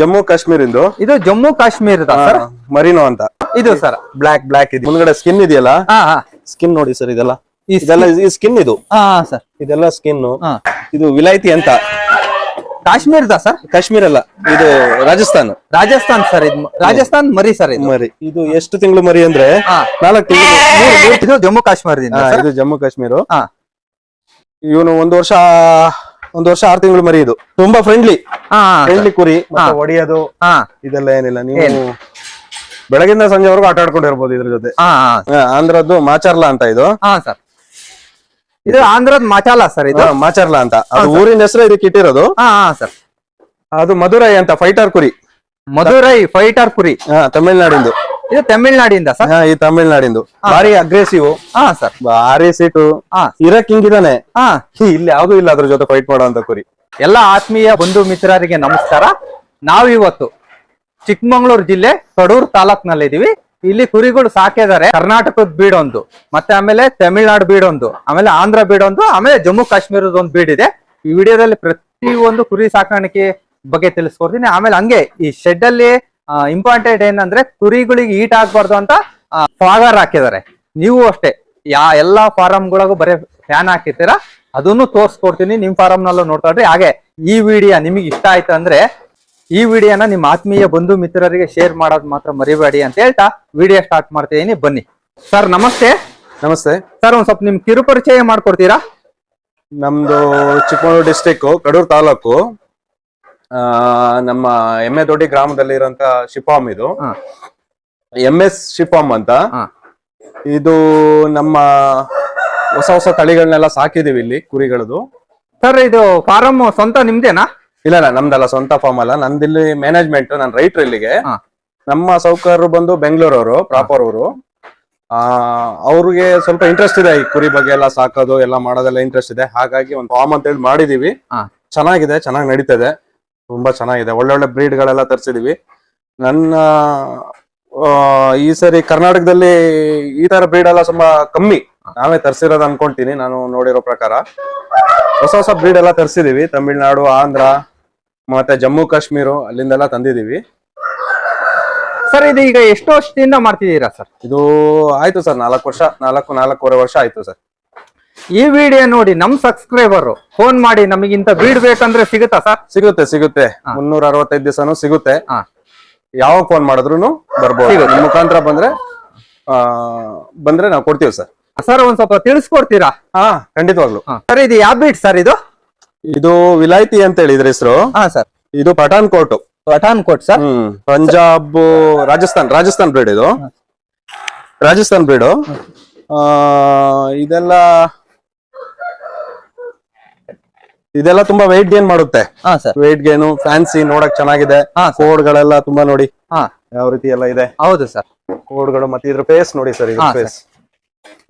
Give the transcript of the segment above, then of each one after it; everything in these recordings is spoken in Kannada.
ಜಮ್ಮು ಕಾಶ್ಮೀರಿಂದು? ಇದು ಜಮ್ಮು ಕಾಶ್ಮೀರದ ಸರ್. ಮರಿನೋ ಅಂತ. ಇದು ಸರ್. ಬ್ಲಾಕ್ ಬ್ಲಾಕ್ ಇದೆ. ಮುಂದ್ಗಡೆ ಸ್ಕಿನ್ ಇದೆಯಲ್ಲ? ಸ್ಕಿನ್ ನೋಡಿ ಸರ್ ಇದೆಲ್ಲ. ಇದೆಲ್ಲ ಈ ಸ್ಕಿನ್ ಇದು. ಹಾ ಸರ್. ಇದೆಲ್ಲ ಸ್ಕಿನ್ ಇದು ವಿಲಾಯ್ತಿ ಅಂತ. ಕಾಶ್ಮೀರದ ಸರ್? ಕಾಶ್ಮೀರ ಅಲ್ಲ ಇದು ರಾಜಸ್ಥಾನ. ರಾಜಸ್ಥಾನ್ ಸರ್ ಇದು ರಾಜಸ್ಥಾನ್ ಮರಿ ಸರ್ ಇದು. ಮರಿ. ಇದು ಎಷ್ಟು ತಿಂಗಳು ಮರಿ ಅಂದ್ರೆ. ನಾಲ್ಕು ತಿಂಗಳು ಇದು ಜಮ್ಮು ಕಾಶ್ಮೀರದಿಂದ ಇದು ಜಮ್ಮು ಕಾಶ್ಮೀರ. ಇವನು ಒಂದು ವರ್ಷ ಒಂದು ವರ್ಷ ಆರು ತಿಂಗಳು ಮರಿ ಇದು ತುಂಬಾ ಫ್ರೆಂಡ್ಲಿ ಫ್ರೆಂಡ್ಲಿ ಕುರಿ ಹಾ ಇದೆಲ್ಲ ಏನಿಲ್ಲ. ನೀವು ಬೆಳಗಿಂದ ಸಂಜೆವರೆಗೂ ಆಟ ಆಡ್ಕೊಂಡಿರ್ಬೋದು ಇದ್ರ ಜೊತೆ. ಆಂಧ್ರದ್ದು ಮಾಚಾರ್ಲಾ ಅಂತ ಇದು. ಹಾ ಸರ್. ಇದು ಆಂಧ್ರದ ಮಾಚಾಲ ಸರ್ ಇದು? ಮಾಚಾರ್ಲಾ ಅಂತ. ಅದು ಊರಿನ ಹೆಸರು ಇದಕ್ಕೆ ಇಟ್ಟಿರೋದು ಸರ್. ಅದು ಮಧುರೈ ಅಂತ ಫೈಟರ್ ಕುರಿ. ಮಧುರೈ ಫೈಟರ್ ಕುರಿ. ಹಾ ತಮಿಳ್ನಾಡಿಂದು. ಇದು ತಮಿಳ್ನಾಡಿಂದ ಸರ್? ಹಾ ಈ ತಮಿಳ್ನಾಡಿಂದು. ಬಾರಿ ಅಗ್ರೆಸಿವ್ ಹಾ ಸರ್. ಬಾರಿ ಸೀಟು ಹಾ. ಇರಕ್ ಹಿಂಗಿದಾನೆ ಹಾ. ಇಲ್ಲಿ ಯಾವ್ದು ಇಲ್ಲ ಅದ್ರ ಜೊತೆ ಫೈಟ್ ಮಾಡೋ ಅಂತ ಕುರಿ. ಎಲ್ಲ ಆತ್ಮೀಯ ಬಂಧು ಮಿತ್ರರಿಗೆ ನಮಸ್ಕಾರ. ನಾವಿವತ್ತು ಚಿಕ್ಕಮಗಳೂರು ಜಿಲ್ಲೆ ಕಡೂರು ತಾಲೂಕ್ನಲ್ಲಿ ಇದೀವಿ ಇಲ್ಲಿ ಕುರಿಗಳು ಸಾಕಿದ್ದಾರೆ. ಕರ್ನಾಟಕದ ಬೀಡ್ ಒಂದು ಮತ್ತೆ ಆಮೇಲೆ ತಮಿಳ್ನಾಡು ಬೀಡ್ ಒಂದು ಆಮೇಲೆ ಆಂಧ್ರ ಬೀಡ್ ಒಂದು ಆಮೇಲೆ ಜಮ್ಮು ಕಾಶ್ಮೀರದ ಒಂದು ಬೀಡ್ ಇದೆ ಈ ವಿಡಿಯೋದಲ್ಲಿ ಪ್ರತಿ ಒಂದು ಕುರಿ ಸಾಕಾಣಿಕೆ ಬಗ್ಗೆ ತಿಳಿಸ್ಕೊಡ್ತೀನಿ. ಆಮೇಲೆ ಹಂಗೆ ಈ ಶೆಡ್ ಅಲ್ಲಿ ಇಂಪಾರ್ಟೆಂಟ್ ಏನಂದ್ರೆ ಕುರಿಗಳಿಗೆ ಈಟ್ ಆಗ್ಬಾರ್ದು ಅಂತ ಫಾಗರ್ ಹಾಕಿದ್ದಾರೆ. ನೀವು ಅಷ್ಟೇ ಯಾ ಎಲ್ಲಾ ಫಾರಮ್ಗಳಿಗೂ ಬರೀ ಫ್ಯಾನ್ ಹಾಕಿರ್ತೀರಾ ಅದನ್ನು ತೋರಿಸ್ಕೊಡ್ತೀನಿ ನಿಮ್ ಫಾರಂ ನಲ್ಲೂ ನೋಡ್ಕೊಳ್ರಿ ಹಾಗೆ ಈ ವಿಡಿಯೋ ನಿಮಗೆ ಇಷ್ಟ ಆಯ್ತು ಅಂದ್ರೆ ಈ ವಿಡಿಯೋನ ನಿಮ್ಮ ಆತ್ಮೀಯ ಬಂಧು ಮಿತ್ರರಿಗೆ ಶೇರ್ ಮಾಡೋದು ಮಾತ್ರ ಮರಿಬೇಡಿ ಅಂತ ಹೇಳ್ತಾ ವಿಡಿಯೋ ಸ್ಟಾರ್ಟ್ ಮಾಡ್ತಿದ್ದೀನಿ. ಬನ್ನಿ. ಸರ್ ನಮಸ್ತೆ. ನಮಸ್ತೆ. ಸರ್ ಒಂದ್ ಸ್ವಲ್ಪ ನಿಮ್ ಕಿರುಪರಿಚಯ ಮಾಡ್ಕೊಡ್ತೀರಾ? ನಮ್ದು ಚಿಕ್ಕಮಗಳೂರು ಡಿಸ್ಟಿಕ್ ಕಡೂರು ತಾಲೂಕು. ನಮ್ಮ ಎಮ್ಮೆ ದೊಡ್ಡಿ ಗ್ರಾಮದಲ್ಲಿ ಇರುವಂತ ಶಿಫಾಮ್ ಇದು. ಎಂಎಸ್ ಎಂ ಎಸ್ ಶಿಫಾಮ್ ಅಂತ. ಇದು ನಮ್ಮ ಹೊಸ ಹೊಸ ತಳಿಗಳನ್ನೆಲ್ಲ ಸಾಕಿದೀವಿ ಇಲ್ಲಿ ಕುರಿಗಳದು. ಸರ್ ಇದು ಫಾರಂ ಸ್ವಂತ ನಿಮ್ದೇನಾ? ಇಲ್ಲ ಇಲ್ಲ ನಮ್ದಲ್ಲ ಸ್ವಂತ ಫಾರ್ಮ್ ಅಲ್ಲ. ನಂದಿಲ್ಲಿ ಮ್ಯಾನೇಜ್ಮೆಂಟ್ ನಾನು ರೈತರು ಇಲ್ಲಿಗೆ. ನಮ್ಮ ಸೌಕರ್ಯರು ಬಂದು ಬೆಂಗಳೂರವರು ಪ್ರಾಪರ್ ಅವರು ಆ ಅವ್ರಿಗೆ ಸ್ವಲ್ಪ ಇಂಟ್ರೆಸ್ಟ್ ಇದೆ ಈ ಕುರಿ ಬಗ್ಗೆ ಎಲ್ಲ ಸಾಕೋದು ಎಲ್ಲ ಮಾಡೋದೆಲ್ಲ ಇಂಟ್ರೆಸ್ಟ್ ಇದೆ. ಹಾಗಾಗಿ ಒಂದು ಫಾರ್ಮ್ ಅಂತ ಹೇಳಿ ಮಾಡಿದೀವಿ. ಹಾ. ಚೆನ್ನಾಗಿದೆ ಚೆನ್ನಾಗಿ ನಡೀತದೆ. ತುಂಬಾ ಚೆನ್ನಾಗಿದೆ. ಒಳ್ಳೊಳ್ಳೆ ಬ್ರೀಡ್ ಗಳೆಲ್ಲ ತರಿಸಿದೀವಿ. ನನ್ನ ಈ ಸರಿ ಕರ್ನಾಟಕದಲ್ಲಿ ಈ ತರ ಬ್ರೀಡ್ ಎಲ್ಲ ತುಂಬಾ ಕಮ್ಮಿ. ನಾವೇ ತರಿಸಿರೋದು ಅನ್ಕೊಂತೀನಿ ನಾನು ನೋಡಿರೋ ಪ್ರಕಾರ. ಹೊಸ ಹೊಸ ಬ್ರೀಡ್ ಎಲ್ಲ ತರಿಸಿದೀವಿ. ತಮಿಳ್ನಾಡು ಆಂಧ್ರ ಮತ್ತೆ ಜಮ್ಮು ಕಾಶ್ಮೀರ ಅಲ್ಲಿಂದೆಲ್ಲ ತಂದಿದೀವಿ. ಸರ್ ಇದು ಈಗ ಎಷ್ಟು ವರ್ಷದಿಂದ ಮಾಡ್ತಿದ್ದೀರಾ ಸರ್? ಇದು ಆಯ್ತು ಸರ್ ನಾಲ್ಕು ವರ್ಷ ನಾಲ್ಕು ನಾಲ್ಕೂವರೆ ವರ್ಷ ಆಯ್ತು ಸರ್. ಈ ವಿಡಿಯೋ ನೋಡಿ ನಮ್ ಸಬ್ಸ್ಕ್ರೈಬರ್ ಫೋನ್ ಮಾಡಿ ನಮಗಿಂತ ಬೀಡ್ ಬೇಕಂದ್ರೆ ಸಿಗುತ್ತಾ ಸರ್ ಸಿಗುತ್ತೆ ಸಿಗುತ್ತೆ. ಮುನ್ನೂರ ಅರವತ್ತೈದು ದಿವಸನೂ ಸಿಗುತ್ತೆ. ಹಾ. ಯಾವಾಗ ಫೋನ್ ಮಾಡಿದ್ರು ಬರ್ಬೋದು. ನಿಮ್ಮ ನಿಮ್ ಮುಖಾಂತರ ಬಂದ್ರೆ ಆ ಬಂದ್ರೆ ನಾವು ಕೊಡ್ತೀವಿ ಸರ್ ಸರ್ ಒಂದ್ ಸ್ವಲ್ಪ ತಿಳಿಸ್ಕೊಡ್ತೀರಾ? ಹಾ ಖಂಡಿತವಾಗ್ಲು. ಸರ್ ಇದು ಯಾವ ಬೀಟ್ ಸರ್ ಇದು? ಇದು ವಿಲಾಯ್ತಿ ಅಂತ ಹೇಳಿ ಇದ್ರ ಹೆಸರು ಹಾ ಸರ್ ಇದು ಪಠಾನ್ ಕೋಟ್ ಪಠಾನ್ಕೋಟ್ ಸರ್ ಹ್ಮ್ ಪಂಜಾಬ್ ರಾಜಸ್ಥಾನ್ ರಾಜಸ್ಥಾನ್ ಬ್ರೀಡ್ ಇದು. ರಾಜಸ್ಥಾನ್ ಬ್ರೀಡು ಇದೆಲ್ಲ ಇದೆಲ್ಲ ತುಂಬಾ ವೆಯ್ಟ್ ಗೇನ್ ಮಾಡುತ್ತೆ. ಹಾ ಸರ್ ವೆಯ್ಟ್ ಗೇನು ಫ್ಯಾನ್ಸಿ ನೋಡಕ್ ಚೆನ್ನಾಗಿದೆ. ಹಾ ಕೋಡ್ಗಳೆಲ್ಲ ತುಂಬಾ ನೋಡಿ. ಹಾ. ಯಾವ ರೀತಿ ಎಲ್ಲ ಇದೆ? ಹೌದು ಸರ್ ಕೋಡ್ಗಳು ಮತ್ತೆ ಇದ್ರ ಫೇಸ್ ನೋಡಿ ಸರ್ ಇದ್ರ ಹಾ, ಫೇಸ್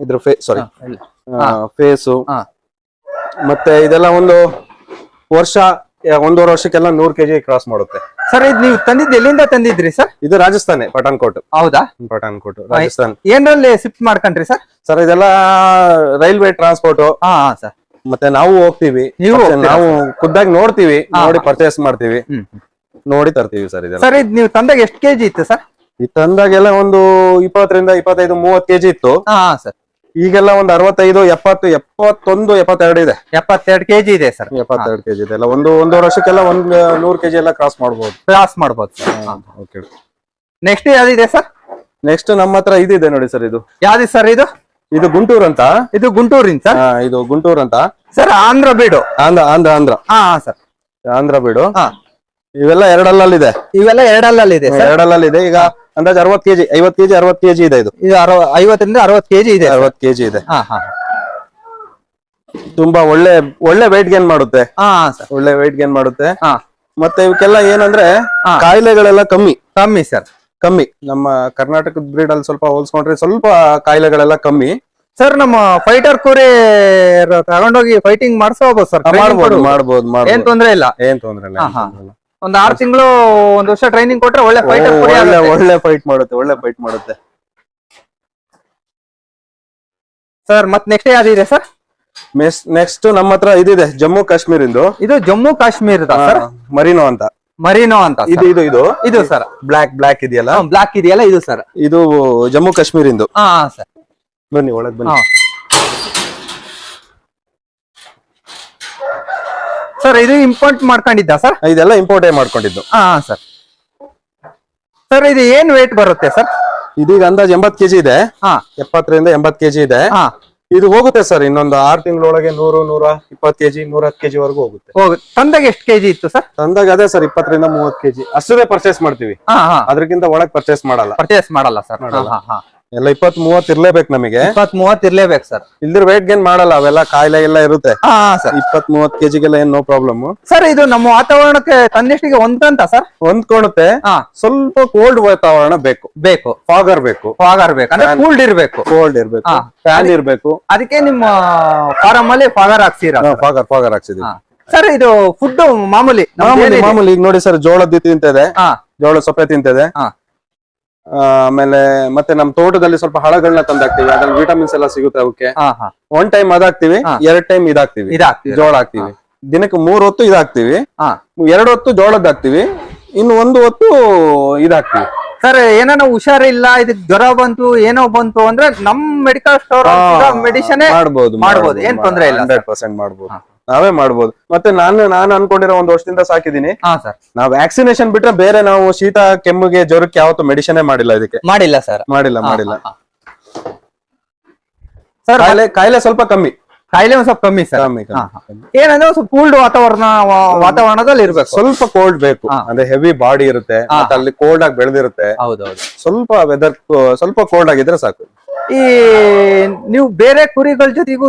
ಇದ್ರ ಫೇಸ್ ಸಾರಿ. ಫೇಸು ಹಾ. ಮತ್ತೆ ಇದೆಲ್ಲ ಒಂದು ವರ್ಷ ಯಾ- ಒಂದೂವರೆ ವರ್ಷಕ್ಕೆಲ್ಲ ನೂರ್ ಕೆಜಿ ಕ್ರಾಸ್ ಮಾಡುತ್ತೆ. ಸರ್ ಇದು ನೀವು ತಂದಿದ್ದು ಎಲ್ಲಿಂದ ತಂದಿದ್ರಿ ಸರ್ ಇದು ರಾಜಸ್ಥಾನೇ ಪಠಾನ್ಕೋಟ್ ಹೌದಾ? ಪಠಾನ್ಕೋಟ್ ರಾಜಸ್ಥಾನ್. ಏನರಲ್ಲಿ ಶಿಫ್ಟ್ ಮಾಡ್ಕೊಂಡ್ರಿ ಸರ್ ಸರ್ ಇದೆಲ್ಲ ರೈಲ್ವೆ ಟ್ರಾನ್ಸ್ಪೋರ್ಟ್ ಹಾ ಹಾ ಸರ್ ಮತ್ತೆ ನಾವು ಹೋಗ್ತೀವಿ. ನೀವು ನಾವು ಖುದ್ದಾಗಿ ನೋಡ್ತೀವಿ ನೋಡಿ ಪರ್ಚೇಸ್ ಮಾಡ್ತೀವಿ. ನೋಡಿ ತರ್ತೀವಿ ಸರ್ ಇದೆಲ್ಲ. ಸರ್ ಇದು ನೀವು ತಂದಾಗ ಎಷ್ಟು ಕೆಜಿ ಇತ್ತು ಸರ್? ಈ ತಂದಾಗೆಲ್ಲ ಒಂದು ಇಪ್ಪತ್ತರಿಂದ ಇಪ್ಪತ್ತೈದು ಮೂವತ್ ಕೆಜಿ ಇತ್ತು. ಹಾ ಸರ್. ಈಗೆಲ್ಲ ಒಂದು ಅರವತ್ತೈದು ಎಪ್ಪತ್ತು ಎಪ್ಪತ್ತೊಂದು ಎಪ್ಪತ್ತೆರಡು ಇದೆ ಎಪ್ಪತ್ತೆರಡು ಕೆಜಿ ಇದೆ ಸರ್. ಎಪ್ಪತ್ತೆರಡು ಕೆಜಿ ಇದೆ. ಒಂದು ಒಂದೂವರೆ ವರ್ಷಕ್ಕೆಲ್ಲ ಒಂದ್ ನೂರು ಕೆಜಿ ಎಲ್ಲ ಕ್ರಾಸ್ ಮಾಡಬಹುದು ಕ್ರಾಸ್ ಮಾಡಬಹುದು ಓಕೆ ನೆಕ್ಸ್ಟ್ ಯಾವ್ದಿದೆ ಸರ್? ನೆಕ್ಸ್ಟ್ ನಮ್ಮ ಹತ್ರ ಇದಿದೆ ನೋಡಿ ಸರ್ ಇದು. ಯಾವ್ದು ಸರ್ ಇದು? ಇದು ಗುಂಟೂರ್ ಅಂತ? ಇದು ಗುಂಟೂರಿನ ಸರ್ ಇದು ಗುಂಟೂರ್ ಅಂತ. ಸರ್ ಆಂಧ್ರ ಬೀಡು. ಆಂಧ್ರ ಆಂಧ್ರ ಆಂಧ್ರ. ಹಾ ಸರ್. ಆಂಧ್ರ ಬೀಡು. ಹಾ. ಇವೆಲ್ಲ ಎರಡಲ್ಲಲ್ಲಿದೆ. ಇವೆಲ್ಲ ಎರಡಲ್ಲಲ್ಲಿ ಇದೆ ಸರ್. ಎರಡಲ್ಲಲ್ಲಿದೆ. ಈಗ ಅಂದಾಜ್ ಅರವತ್ ಕೆಜಿ ಐವತ್ ಕೆಜಿ ಅರವತ್ ಕೆಜಿ ಇದೆ ಇದು. ಇದು ಐವತ್ತರಿಂದ ಅರವತ್ ಕೆಜಿ ಇದೆ. ಅರವತ್ ಕೆಜಿ ಇದೆ. ಹಾ ಹಾ. ತುಂಬಾ ಒಳ್ಳೆ ಒಳ್ಳೆ weight ಗೇನ್ ಮಾಡುತ್ತೆ. ಒಳ್ಳೆ weight ಗೇನ್ ಮಾಡುತ್ತೆ. ಹಾ. ಮತ್ತೆ ಇವಕ್ಕೆಲ್ಲ ಏನಂದ್ರೆ ಕಾಯಿಲೆಗಳೆಲ್ಲ ಕಮ್ಮಿ. ಕಮ್ಮಿ ಸರ್. ಕಮ್ಮಿ. ನಮ್ಮ ಕರ್ನಾಟಕದ ಬ್ರೀಡ್ ಅಲ್ಲಿ ಸ್ವಲ್ಪ ಹೋಲ್ಸ್ಕೊಂಡ್ರೆ ಸ್ವಲ್ಪ ಕಾಯಿಲೆಗಳೆಲ್ಲ ಕಮ್ಮಿ. ಸರ್ ನಮ್ಮ ಫೈಟರ್ ಕುರಿ ತಗೊಂಡೋಗಿ ಫೈಟಿಂಗ್ ಮಾಡಿಸೋಬಹುದು ಸರ್ ಮಾಡ್ಬೋದು ಮಾಡ್ಬೋದು ಏನ್ ಮಾಡ್ಬೋದು ತೊಂದ್ರೆ ಇಲ್ಲ? ಏನ್ ತೊಂದ್ರೆ ಇಲ್ಲ ಹಾ, ಏನ್ ಹಾ. ತೊಂದ್ರೆ ಇಲ್ಲ. ಒಂದ್ ಆರ್ ತಿಂಗಳು ಒಂದ್ ವರ್ಷ ಟ್ರೈನಿಂಗ್ ಕೊಟ್ರೆ ಒಳ್ಳೆ ಫೈಟರ್ ಕುರಿ ಒಳ್ಳೆ ಆಗುತ್ತೆ. ಒಳ್ಳೆ ಫೈಟ್ ಮಾಡುತ್ತೆ ಒಳ್ಳೆ ಫೈಟ್ ಮಾಡುತ್ತೆ. ಸರ್ ಮತ್ ನೆಕ್ಸ್ಟ್ ಯಾವ್ದಿದೆ ಸರ್ ನೆಕ್ಸ್ಟ್ ನಮ್ಮ ಹತ್ರ ಇದಿದೆ ಜಮ್ಮು ಕಾಶ್ಮೀರಿಂದು. ಇದು ಜಮ್ಮು ಕಾಶ್ಮೀರದ ಸರ್ ಮರಿನೋ ಅಂತ. ಮರಿನೋ ಅಂತ ಇದು ಇದು ಇದು? ಇದು ಸರ್ ಬ್ಲಾಕ್ ಬ್ಲಾಕ್ ಇದೆಯಲ್ಲ? ಬ್ಲಾಕ್ ಇದೆಯಲ್ಲ ಇದು ಸರ್ ಇದು ಜಮ್ಮು ಕಾಶ್ಮೀರಿಂದು. ಹಾ ಸರ್ ಬನ್ನಿ ಒಳಗ್ ಬನ್ನಿ. ಸರ್ ಇದು ಇಂಪೋರ್ಟ್ ಮಾಡ್ಕೊಂಡಿದ್ದ ಸರ್ ಇದೆಲ್ಲ ಇಂಪೋರ್ಟೇ ಮಾಡ್ಕೊಂಡಿದ್ದು. ಹಾ ಸರ್ ಸರ್ ಇದು ಏನ್ ವೇಟ್ ಬರುತ್ತೆ ಸರ್ ಇದೀಗ ಅಂದಾಜ್ ಎಂಬತ್ ಕೆಜಿ ಇದೆ. ಹಾ. ಎಪ್ಪತ್ತರಿಂದ ಎಂಬತ್ ಕೆಜಿ ಇದೆ. ಹಾ. ಇದು ಹೋಗುತ್ತೆ ಸರ್ ಇನ್ನೊಂದು ಆರು ತಿಂಗಳೊಳಗೆ ನೂರು ನೂರ ಇಪ್ಪತ್ತು ಕೆಜಿ ನೂರ ಹತ್ತು ಕೆಜಿ ವರೆಗೂ ಹೋಗುತ್ತೆ. ಹೋಗ್ ತಂದಾಗ ಎಷ್ಟು ಕೆಜಿ ಇತ್ತು ಸರ್ ತಂದಾಗ ಅದೇ ಸರ್ ಇಪ್ಪತ್ತರಿಂದ ಮೂವತ್ತು ಕೆಜಿ. ಅಷ್ಟೇ ಪರ್ಚೇಸ್ ಮಾಡ್ತೀವಿ. ಹಾ ಹಾ. ಅದಕ್ಕಿಂತ ಒಳಗ್ ಪರ್ಚೇಸ್ ಮಾಡಲ್ಲ. ಪರ್ಚೇಸ್ ಮಾಡಲ್ಲ ಸರ್ ಹಾ. ಎಲ್ಲ ಇಪ್ಪತ್ ಮೂವತ್ ಇರ್ಲೇಬೇಕು ನಮಗೆ. ಇಪ್ಪತ್ ಮೂವತ್ ಇರ್ಲೇಬೇಕು ಸರ್. ಇಲ್ದಿರ ವೇಟ್ ಗೇನ್ ಮಾಡಲ್ಲ ಅವೆಲ್ಲ ಕಾಯಿಲೆ ಎಲ್ಲ ಇರುತ್ತೆ. ಹಾ ಸರ್. ಇಪ್ಪತ್ ಮೂವತ್ ಕೆಜಿಗೆಲ್ಲ ಏನ್ ನೋ ಪ್ರಾಬ್ಲಮ್ ಸರ್ ಇದು ನಮ್ಮ ವಾತಾವರಣಕ್ಕೆ ತನ್ನಿಷ್ಟಿಗೆ ಹೊಂದಂತ ಸರ್? ಹೊಂದ್ಕೊಳುತ್ತೆ ಸ್ವಲ್ಪ ಕೋಲ್ಡ್ ವಾತಾವರಣ ಬೇಕು. ಬೇಕು. ಫಾಗರ್ ಬೇಕು. ಫಾಗರ್ ಬೇಕು. ಅಂದ್ರೆ ಕೂಲ್ಡ್ ಇರ್ಬೇಕು. ಕೋಲ್ಡ್ ಇರ್ಬೇಕು. ಫ್ಯಾನ್ ಇರ್ಬೇಕು. ಅದಕ್ಕೆ ನಿಮ್ಮ ಫಾರಂ ಅಲ್ಲಿ ಫಾಗರ್ ಹಾಕ್ಸಿರ ಫಾಗರ್ ಫಾಗರ್ ಹಾಕ್ಸಿದೀವಿ. ಸರ್ ಇದು ಫುಡ್ ಮಾಮೂಲಿ ಮಾಮೂಲಿ ಈಗ ನೋಡಿ ಸರ್ ಜೋಳದ್ದು ತಿಂತದೆ. ಜೋಳ ಸೊಪ್ಪೆ ತಿಂತದೆ. ಆಮೇಲೆ ಮತ್ತೆ ನಮ್ ತೋಟದಲ್ಲಿ ಸ್ವಲ್ಪ ಹಳಗಳನ್ನ ತಂದಾಕ್ತಿವಿ. ಅದ್ರಲ್ಲಿ ವಿಟಮಿನ್ಸ್ ಎಲ್ಲ ಸಿಗುತ್ತೆ ಅವಕ್ಕೆ. ಹಾ ಹಾ. ಒನ್ ಟೈಮ್ ಅದಾಕ್ತಿವಿ. ಎರಡ್ ಟೈಮ್ ಇದಾಕ್ತಿವಿ. ಜೋಳ ಹಾಕ್ತಿವಿ. ದಿನಕ್ಕೆ ಮೂರ್ ಹೊತ್ತು ಇದಾಕ್ತಿವಿ. ಹಾ. ಎರಡು ಹೊತ್ತು ಜೋಳದ ಹಾಕ್ತಿವಿ. ಇನ್ನು ಒಂದು ಹೊತ್ತು ಇದಾಕ್ತಿವಿ. ಸರ್ ಏನಾನ ಹುಷಾರಿಲ್ಲ ಇದಕ್ ಜ್ವರ ಬಂತು ಏನೋ ಬಂತು ಅಂದ್ರೆ ನಮ್ ಮೆಡಿಕಲ್ ಸ್ಟೋರ್ ಮೆಡಿಸಿನ್ ಮಾಡ್ಬೋದು ಮಾಡ್ಬೋದು, ಏನ್ ತೊಂದ್ರೆ ಇಲ್ಲ ಹಂಡ್ರೆಡ್ ಪರ್ಸೆಂಟ್ ಮಾಡ್ಬೋದು. ನಾವೇ ಮಾಡ್ಬೋದು. ಮತ್ತೆ ನಾನು ನಾನು ಅನ್ಕೊಂಡಿರೋ ಒಂದ್ ವರ್ಷದಿಂದ ಸಾಕಿದೀನಿ. ಹಾ ಸರ್ ನಾವು ವ್ಯಾಕ್ಸಿನೇಷನ್ ಬಿಟ್ರೆ ಬೇರೆ ನಾವು ಶೀತ ಕೆಮ್ಮಿಗೆ ಜ್ವರಕ್ಕೆ ಯಾವತ್ತು ಮೆಡಿಸನ್ ಮಾಡಿಲ್ಲ ಇದಕ್ಕೆ. ಮಾಡಿಲ್ಲ ಸರ್ ಮಾಡಿಲ್ಲ ಮಾಡಿಲ್ಲ. ಸರ್ ಕಾಯಿಲೆ ಕಾಯಿಲೆ ಸ್ವಲ್ಪ ಕಮ್ಮಿ. ಕಾಯಿಲೆ ಒಂದ್ ಸ್ವಲ್ಪ ಕಮ್ಮಿ ಸರ್ ಕಮ್ಮಿ ಕಮ್ಮಿ. ಏನಂದ್ರೆ ಒಂದ್ ಸ್ವಲ್ಪ ಕೂಲ್ಡ್ ವಾತಾವರಣ ವಾ- ವಾತಾವರಣದಲ್ಲಿ ಇರ್ಬೇಕು. ಸ್ವಲ್ಪ ಕೋಲ್ಡ್ ಬೇಕು. ಅಂದ್ರೆ ಹೆವಿ ಬಾಡಿ ಇರುತ್ತೆ ಮತ್ತೆ ಅಲ್ಲಿ ಕೋಲ್ಡ್ ಆಗಿ ಬೆಳೆದಿರುತ್ತೆ. ಹೌದೌದು. ಸ್ವಲ್ಪ ವೆದರ್ ಸ್ವಲ್ಪ ಕೋಲ್ಡ್ ಆಗಿದ್ರೆ ಸಾಕು. ಈ ನೀವು ಬೇರೆ ಕುರಿಗಳ ಜೊತೆಗೂ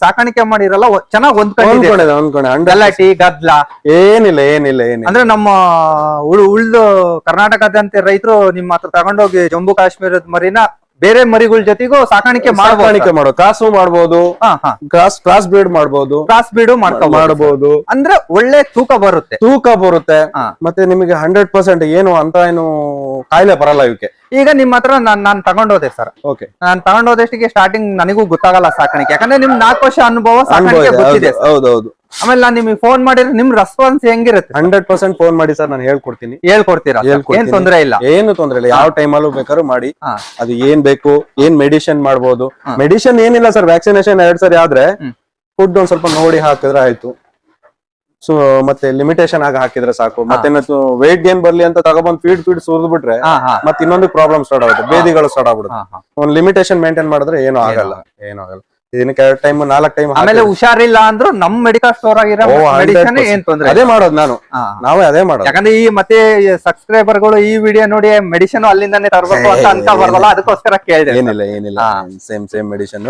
ಸಾಕಾಣಿಕೆ ಮಾಡಿರಲ್ಲ ಚೆನ್ನಾಗಿ ಹೊಂದ್ಕೊಂಡಿದೆ. ಗಲಾಟಿ ಗದ್ಲ. ಏನಿಲ್ಲ ಏನಿಲ್ಲ ಏನಿಲ್ಲ. ಅಂದ್ರೆ ನಮ್ಮ ಉಳ್ ಉಳ್ದು ಕರ್ನಾಟಕದಂತೆ ರೈತರು ನಿಮ್ಮ ಹತ್ರ ತಗೊಂಡೋಗಿ ಜಮ್ಮು ಕಾಶ್ಮೀರದ ಮರಿನ ಬೇರೆ ಮರಿಗಳ ಜೊತೆಗೂ ಸಾಕಾಣಿಕೆ ಮಾಡಿಕೆ ಸಾಕಾಣಿಕೆ ಮಾಡೋ ಕಾಸು ಮಾಡಬಹುದು ಹಾ ಹಾ. ಕ್ರಾಸ್ ಕ್ರಾಸ್ ಬ್ರೀಡ್ ಮಾಡಬಹುದು ಕ್ರಾಸ್ ಬ್ರೀಡ್ ಮಾಡಬಹುದು ಅಂದ್ರೆ ಒಳ್ಳೆ ತೂಕ ಬರುತ್ತೆ. ತೂಕ ಬರುತ್ತೆ. ಮತ್ತೆ ನಿಮಗೆ ಹಂಡ್ರೆಡ್ ಪರ್ಸೆಂಟ್ ಏನು ಅಂತ ಏನು ಕಾಯಿಲೆ ಬರಲ್ಲ ಇವಕ್ಕೆ. ಈಗ ನಿಮ್ಮ ಹತ್ರ ನಾನು ನಾನ್ ತಗೊಂಡೋದೆ ಸರ್. ಓಕೆ ನಾನು ತಗೊಂಡೋದಷ್ಟಿಗೆ ಸ್ಟಾರ್ಟಿಂಗ್ ನನಗೂ ಗೊತ್ತಾಗಲ್ಲ ಸಾಕಾಣಿಕೆ. ಯಾಕಂದ್ರೆ ನಿಮ್ ನಾಲ್ಕು ವರ್ಷ ಅನುಭವ ಸಾಕಾಣಿಕೆ. ಹೌದೌದು ಆಮೇಲೆ ನಾನ್ ನಿಮಗೆ ಫೋನ್ ಮಾಡಿದ್ರೆ ನಿಮ್ ರೆಸ್ಪಾನ್ಸ್ ಹೆಂಗಿರುತ್ತೆ? ಹಂಡ್ರೆಡ್ ಪರ್ಸೆಂಟ್ ಫೋನ್ ಮಾಡಿ ಸರ್ ನಾನು ಹೇಳ್ಕೊಡ್ತೀನಿ. ಹೇಳ್ಕೊಡ್ತೀರಾ? ಏನ್. ತೊಂದ್ರೆ ಇಲ್ಲ? ಏನು ತೊಂದ್ರೆ ಇಲ್ಲ. ಯಾವ ಅಲ್ಲೂ ಬೇಕಾದ್ರೂ ಮಾಡಿ. ಅದು ಏನ್ ಬೇಕು ಏನ್ ಮೆಡಿಸಿನ್ ಮಾಡ್ಬೋದು. ಮೆಡಿಸಿನ್ ಏನಿಲ್ಲ ಸರ್ ವ್ಯಾಕ್ಸಿನೇಷನ್ ಎರಡ್ ಸರಿ ಆದ್ರೆ ಫುಡ್ ಒಂದ್ ಸ್ವಲ್ಪ ನೋಡಿ ಹಾಕಿದ್ರೆ ಆಯ್ತು. ಸೊ ಮತ್ತೆ ಲಿಮಿಟೇಷನ್ ಆಗ ಹಾಕಿದ್ರೆ ಸಾಕು. ಮತ್ತೆ ವೇಟ್ ಗೇನ್ ಬರ್ಲಿ ಅಂತ ತಗೊಬಂದ್ ಫೀಡ್ ಫೀಡ್ ಸುರಿದು ಬಿಟ್ರೆ ಮತ್ತೆ ಇನ್ನೊಂದು ಪ್ರಾಬ್ಲಮ್ ಸ್ಟಾರ್ಟ್ ಆಗುತ್ತೆ. ಬೇದಿಗಳು ಸ್ಟಾರ್ಟ್ ಆಗ್ಬಿಡುತ್ತೆ. ಒಂದ್ ಲಿಮಿಟೇಷನ್ ಮೇಂಟೈನ್ ಮಾಡಿದ್ರೆ ಏನು ಆಗಲ್ಲ. ಏನು ಆಗಲ್ಲ. ದಿನಕ್ಕೆ ಎರಡು ಟೈಮ್ ನಾಲ್ಕು ಟೈಮ್ ಆಮೇಲೆ ಹುಷಾರಿಲ್ಲ ಅಂದ್ರು ನಮ್ ಮೆಡಿಕಲ್ ಸ್ಟೋರ್ ಆಗಿರೋ ಓ, 100% ಮೆಡಿಸನ್ ಏನ್ ತೊಂದ್ರೆ ಅದೇ ಮಾಡೋದು ನಾನು. ನಾವೇ ಅದೇ ಮಾಡೋದು. ಯಾಕಂದ್ರೆ ಈ ಮತ್ತೆ ಸಬ್ಸ್ಕ್ರೈಬರ್ಗಳು ಈ ವಿಡಿಯೋ ನೋಡಿ ಮೆಡಿಸಿನ್ ಅಲ್ಲಿಂದಾನೆ ತರಬೇಕು ಅಂತ ಅನ್ಕೋಬಾರ್ದಲ್ಲ ಅದಕ್ಕೋಸ್ಕರ ಕೇಳಿದೆ ಏನಿಲ್ಲ ಏನಿಲ್ಲ. ಸೇಮ್ ಸೇಮ್ ಮೆಡಿಸಿನ್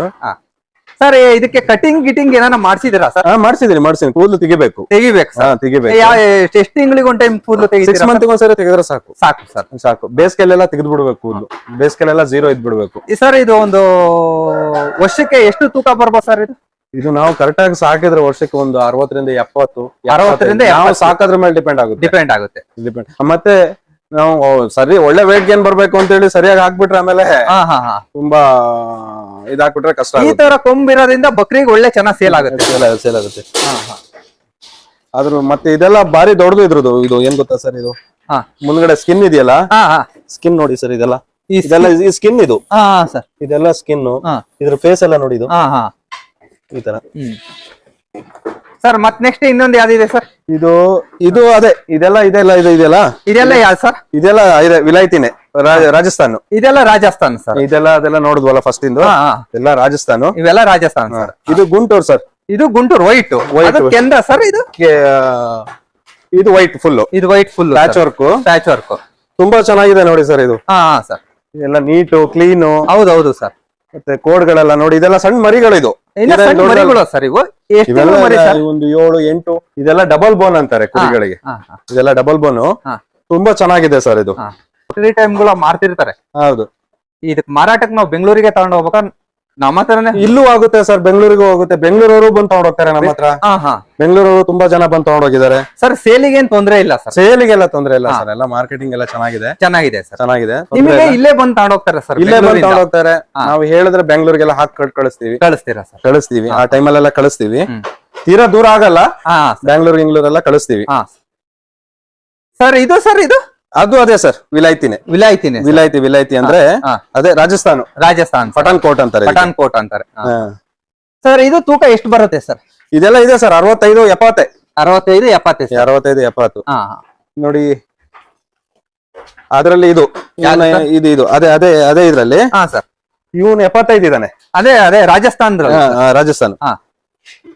ಸರ್ ಇದಕ್ಕೆ ಕಟಿಂಗ್ ಗಿಟಿಂಗ್ ಏನಾರ ಮಾಡ್ಸಿದಿರಾ ಸರ್? ಹಾ ಮಾಡ್ಸಿದೀನಿ ಮಾಡ್ಸಿದೀನಿ. ಕೂದಲು ತೆಗಿಬೇಕು. ತೆಗಿಬೇಕು ಹಾ ತೆಗಿಬೇಕು. ಯಾವ ಎಷ್ಟು ತಿಂಗಳಿಗೆ ಒಂದ್ ಟೈಮ್ ಕೂದಲು ಸಿಕ್ಸ್ ತೆಗಿತೀರಾ ಮಂತ್ ಒಂದ್ಸರಿ ತೆಗೆದ್ರೆ ಸಾಕು. ಸಾಕು ಸರ್. ಸಾಕು. ಬೇಸಿಗೆಲೆಲ್ಲ ತೆಗೆದು ಬಿಡ್ಬೇಕು ಕೂದಲು ಬೇಸಿಗೆಲೆಲ್ಲ ಜೀರೋ ಇದ್ ಬಿಡ್ಬೇಕು ಸರ್ ಇದು ಒಂದು ವರ್ಷಕ್ಕೆ ಎಷ್ಟು ತೂಕ ಬರ್ಬೋದು ಸರ್ ಇದು? ಇದು ನಾವು ಕರೆಕ್ಟ್ ಆಗಿ ಸಾಕಿದ್ರೆ ವರ್ಷಕ್ಕೆ ಒಂದು ಅರವತ್ತರಿಂದ ಎಪ್ಪತ್ತು ಅರವತ್ತರಿಂದ ನಾವು ಎಪ್ಪತ್ತು. ಸಾಕೋದ್ರ ಮೇಲೆ ಡಿಪೆಂಡ್ ಆಗುತ್ತೆ. ಡಿಪೆಂಡ್ ಆಗುತ್ತೆ. ಡಿಪೆಂಡ್ ಮತ್ತೆ ನಾವು ಸರಿ ಒಳ್ಳೆ ವೇಟ್ ಗೇನ್ ಬರ್ಬೇಕು ಅಂತ ಹೇಳಿ ಸರಿಯಾಗಿ ಹಾಕ್ಬಿಟ್ರೆ ಆಮೇಲೆ ಹಾ ಹಾ ಹಾ. ತುಂಬಾ ಇದಾಕ್ಬಿಟ್ರೆ ಕಷ್ಟ ಈ ತರ ಕೊಂಬಿರೋದ್ರಿಂದ ಬಕ್ರಿಗೆ ಒಳ್ಳೆ ಚೆನ್ನಾಗಿ ಸೇಲ್ ಆಗುತ್ತೆ. ಸೇಲ್ ಆಗುತ್ತೆ, ಹಾ ಹಾ. ಆದ್ರೂ ಮತ್ತೆ ಇದೆಲ್ಲ ಬಾರಿ ದೊಡ್ಡದು ಇದ್ರದ್ದು ಇದು ಏನ್ ಗೊತ್ತಾ ಸರ್ ಇದು? ಹಾ. ಮುಂದ್ಗಡೆ ಸ್ಕಿನ್ ಇದೆಯಲ್ಲ? ಹಾ ಹಾ. ಸ್ಕಿನ್ ನೋಡಿ ಸರ್ ಇದೆಲ್ಲ. ಈ ಇದೆಲ್ಲ ಈ ಸ್ಕಿನ್ ಇದು. ಹಾ ಸರ್. ಇದೆಲ್ಲ ಸ್ಕಿನ್ ಹಾ. ಇದ್ರ ಫೇಸ್ ಎಲ್ಲ ನೋಡಿ ಇದು. ಹಾ ಹಾ. ಈ ತರ. ಹ್ಮ್. ಸರ್ ಮತ್ ನೆಕ್ಸ್ಟ್ ಇನ್ನೊಂದು ಯಾವ್ದಿದೆ ಸರ್? ಇದು ಇದು ಅದೇ ಇದೆಲ್ಲ ಇದೆಲ್ಲ ಇದು ಇದೆಲ್ಲ ಇದೆಲ್ಲ ಯಾವ್ದು ಸರ್? ಇದೆಲ್ಲ ಇದೆ ವಿಲಾಯ್ತಿನೇ ರಾಜಸ್ಥಾನ. ಇದೆಲ್ಲ ರಾಜಸ್ಥಾನ ಸರ್. ಇದೆಲ್ಲ ಅದೆಲ್ಲ ನೋಡಿದ್ವಲ್ಲ ಫಸ್ಟ್ ಇಂದು? ಎಲ್ಲ ರಾಜಸ್ಥಾನ? ಇವೆಲ್ಲ ರಾಜಸ್ಥಾನ ಸರ್. ಇದು ಗುಂಟೂರ್ ಸರ್. ಇದು ಗುಂಟೂರ್ ವೈಟ್. ವೈಟ್. ಕೆಂದ ಸರ್ ಇದು? ಇದು ವೈಟ್ ಫುಲ್ ಇದು white full patch work patch work ತುಂಬಾ ಚೆನ್ನಾಗಿದೆ ನೋಡಿ ಸರ್ ಇದು. ಹಾ ಹಾ ಸರ್. ಎಲ್ಲ ನೀಟು ಕ್ಲೀನು ಹೌದೌದು ಸರ್. ಮತ್ತೆ ಕೋಡ್ಗಳೆಲ್ಲ ನೋಡಿ ಇದೆಲ್ಲ ಸಣ್ಣ ಮರಿಗಳು ಇದು ಸರ್ ಇವು. ಒಂದು ಏಳು ಎಂಟು ಇದೆಲ್ಲ ಡಬಲ್ ಬೋನ್ ಅಂತಾರೆ ಕುರಿಗಳಿಗೆ. ಇದೆಲ್ಲ ಡಬಲ್ ಬೋನ್ ತುಂಬಾ ಚೆನ್ನಾಗಿದೆ ಸರ್ ಇದು. ಟೈಮ್ ಟೈಮ್ಗಳು ಮಾರ್ತಿರ್ತಾರೆ ಹೌದು. ಇದಕ್ ಮಾರಾಟಕ್ಕೆ ನಾವು ಬೆಂಗಳೂರಿಗೆ ತಗೊಂಡ್ ಹೋಗ್ಬೇಕಾ? ನಮ್ಮ ಹತ್ರನೇ? ಇಲ್ಲೂ ಆಗುತ್ತೆ ಸರ್ ಬೆಂಗಳೂರಿಗೂ ಹೋಗುತ್ತೆ. ಬೆಂಗಳೂರವರು ಬಂದು ತಗೊಂಡೋಗ್ತಾರೆ ನಮ್ಮ ಹತ್ರ. ಹಾ ಹಾ. ಬೆಂಗಳೂರವರು ತುಂಬಾ ಜನ ಬಂದು ತಗೊಂಡೋಗಿದ್ದಾರೆ ಸರ್ ಸೇಲಿಗೆ ಏನ್ ತೊಂದ್ರೆ ಇಲ್ಲ ಸರ್ ಸೇಲಿಗೆಲ್ಲ ತೊಂದ್ರೆ ಇಲ್ಲ ಸರ್ ಎಲ್ಲ ಮಾರ್ಕೆಟಿಂಗ್ ಎಲ್ಲ ಚೆನ್ನಾಗಿದೆ. ಚೆನ್ನಾಗಿದೆ ಸರ್ ಚೆನ್ನಾಗಿದೆ. ನಿಮಗೆ ಇಲ್ಲೇ. ಬಂದು ತಗೊಂಡೋಗ್ತಾರೆ ಸರ್ ಇಲ್ಲೇ ಬಂದು ತಗೊಂಡು ಹೋಗ್ತಾರೆ. ನಾವು ಹೇಳಿದ್ರೆ ಬೆಂಗಳೂರಿಗೆಲ್ಲ ಹಾಕಿ ಕಟ್ ಕಳಿಸ್ತೀವಿ. ಕಳಿಸ್ತೀರಾ ಸರ್ ಕಳಿಸ್ತೀವಿ. ಆ ಟೈಮಲ್ಲೆಲ್ಲ ಕಳಿಸ್ತೀವಿ. ತೀರಾ ದೂರ ಆಗಲ್ಲ. ಬೆಂಗಳೂರು ಬ್ಯಾಂಗ್ಳೂರ್ ಗಿಂಗ್ಳೂರ್ ಎಲ್ಲ ಕಳಿಸ್ತೀವಿ ಸರ್ ಇದು ಸರ್ ಇದು? ಅದು ಅದೇ ಸರ್ ವಿಲಾಯ್ತಿನೇ. ವಿಲಾಯ್ತಿನೇ. ವಿಲಾಯ್ತಿ ವಿಲಾಯ್ತಿ ಅಂದ್ರೆ. ಅದೇ ರಾಜಸ್ಥಾನ. ರಾಜಸ್ಥಾನ. ಪಠಾನ್ ಕೋಟ್ ಅಂತಾರೆ. ಪಠಾನ್ ಕೋಟ್ ಅಂತಾರೆ. ಸರ್ ಇದು ತೂಕ ಎಷ್ಟು ಬರುತ್ತೆ ಸರ್? ಇದೆಲ್ಲ ಇದೆ ಸರ್ ಅರವತ್ತೈದು ಎಪ್ಪತ್ತೆ. ಅರವತ್ತೈದು ಎಪ್ಪತ್ತೈದು ಅರವತ್ತೈದು ಎಪ್ಪತ್ತು. ನೋಡಿ ಅದ್ರಲ್ಲಿ ಇದು ಇದು ಇದು ಅದೇ ಅದೇ ಅದೇ ಇದ್ರಲ್ಲಿ ಹಾ ಸರ್. ಇವನು ಎಪ್ಪತ್ತೈದು ಇದಾನೆ ಅದೇ ಅದೇ ರಾಜಸ್ಥಾನ್ ರಾಜಸ್ಥಾನ್. ಹಾ.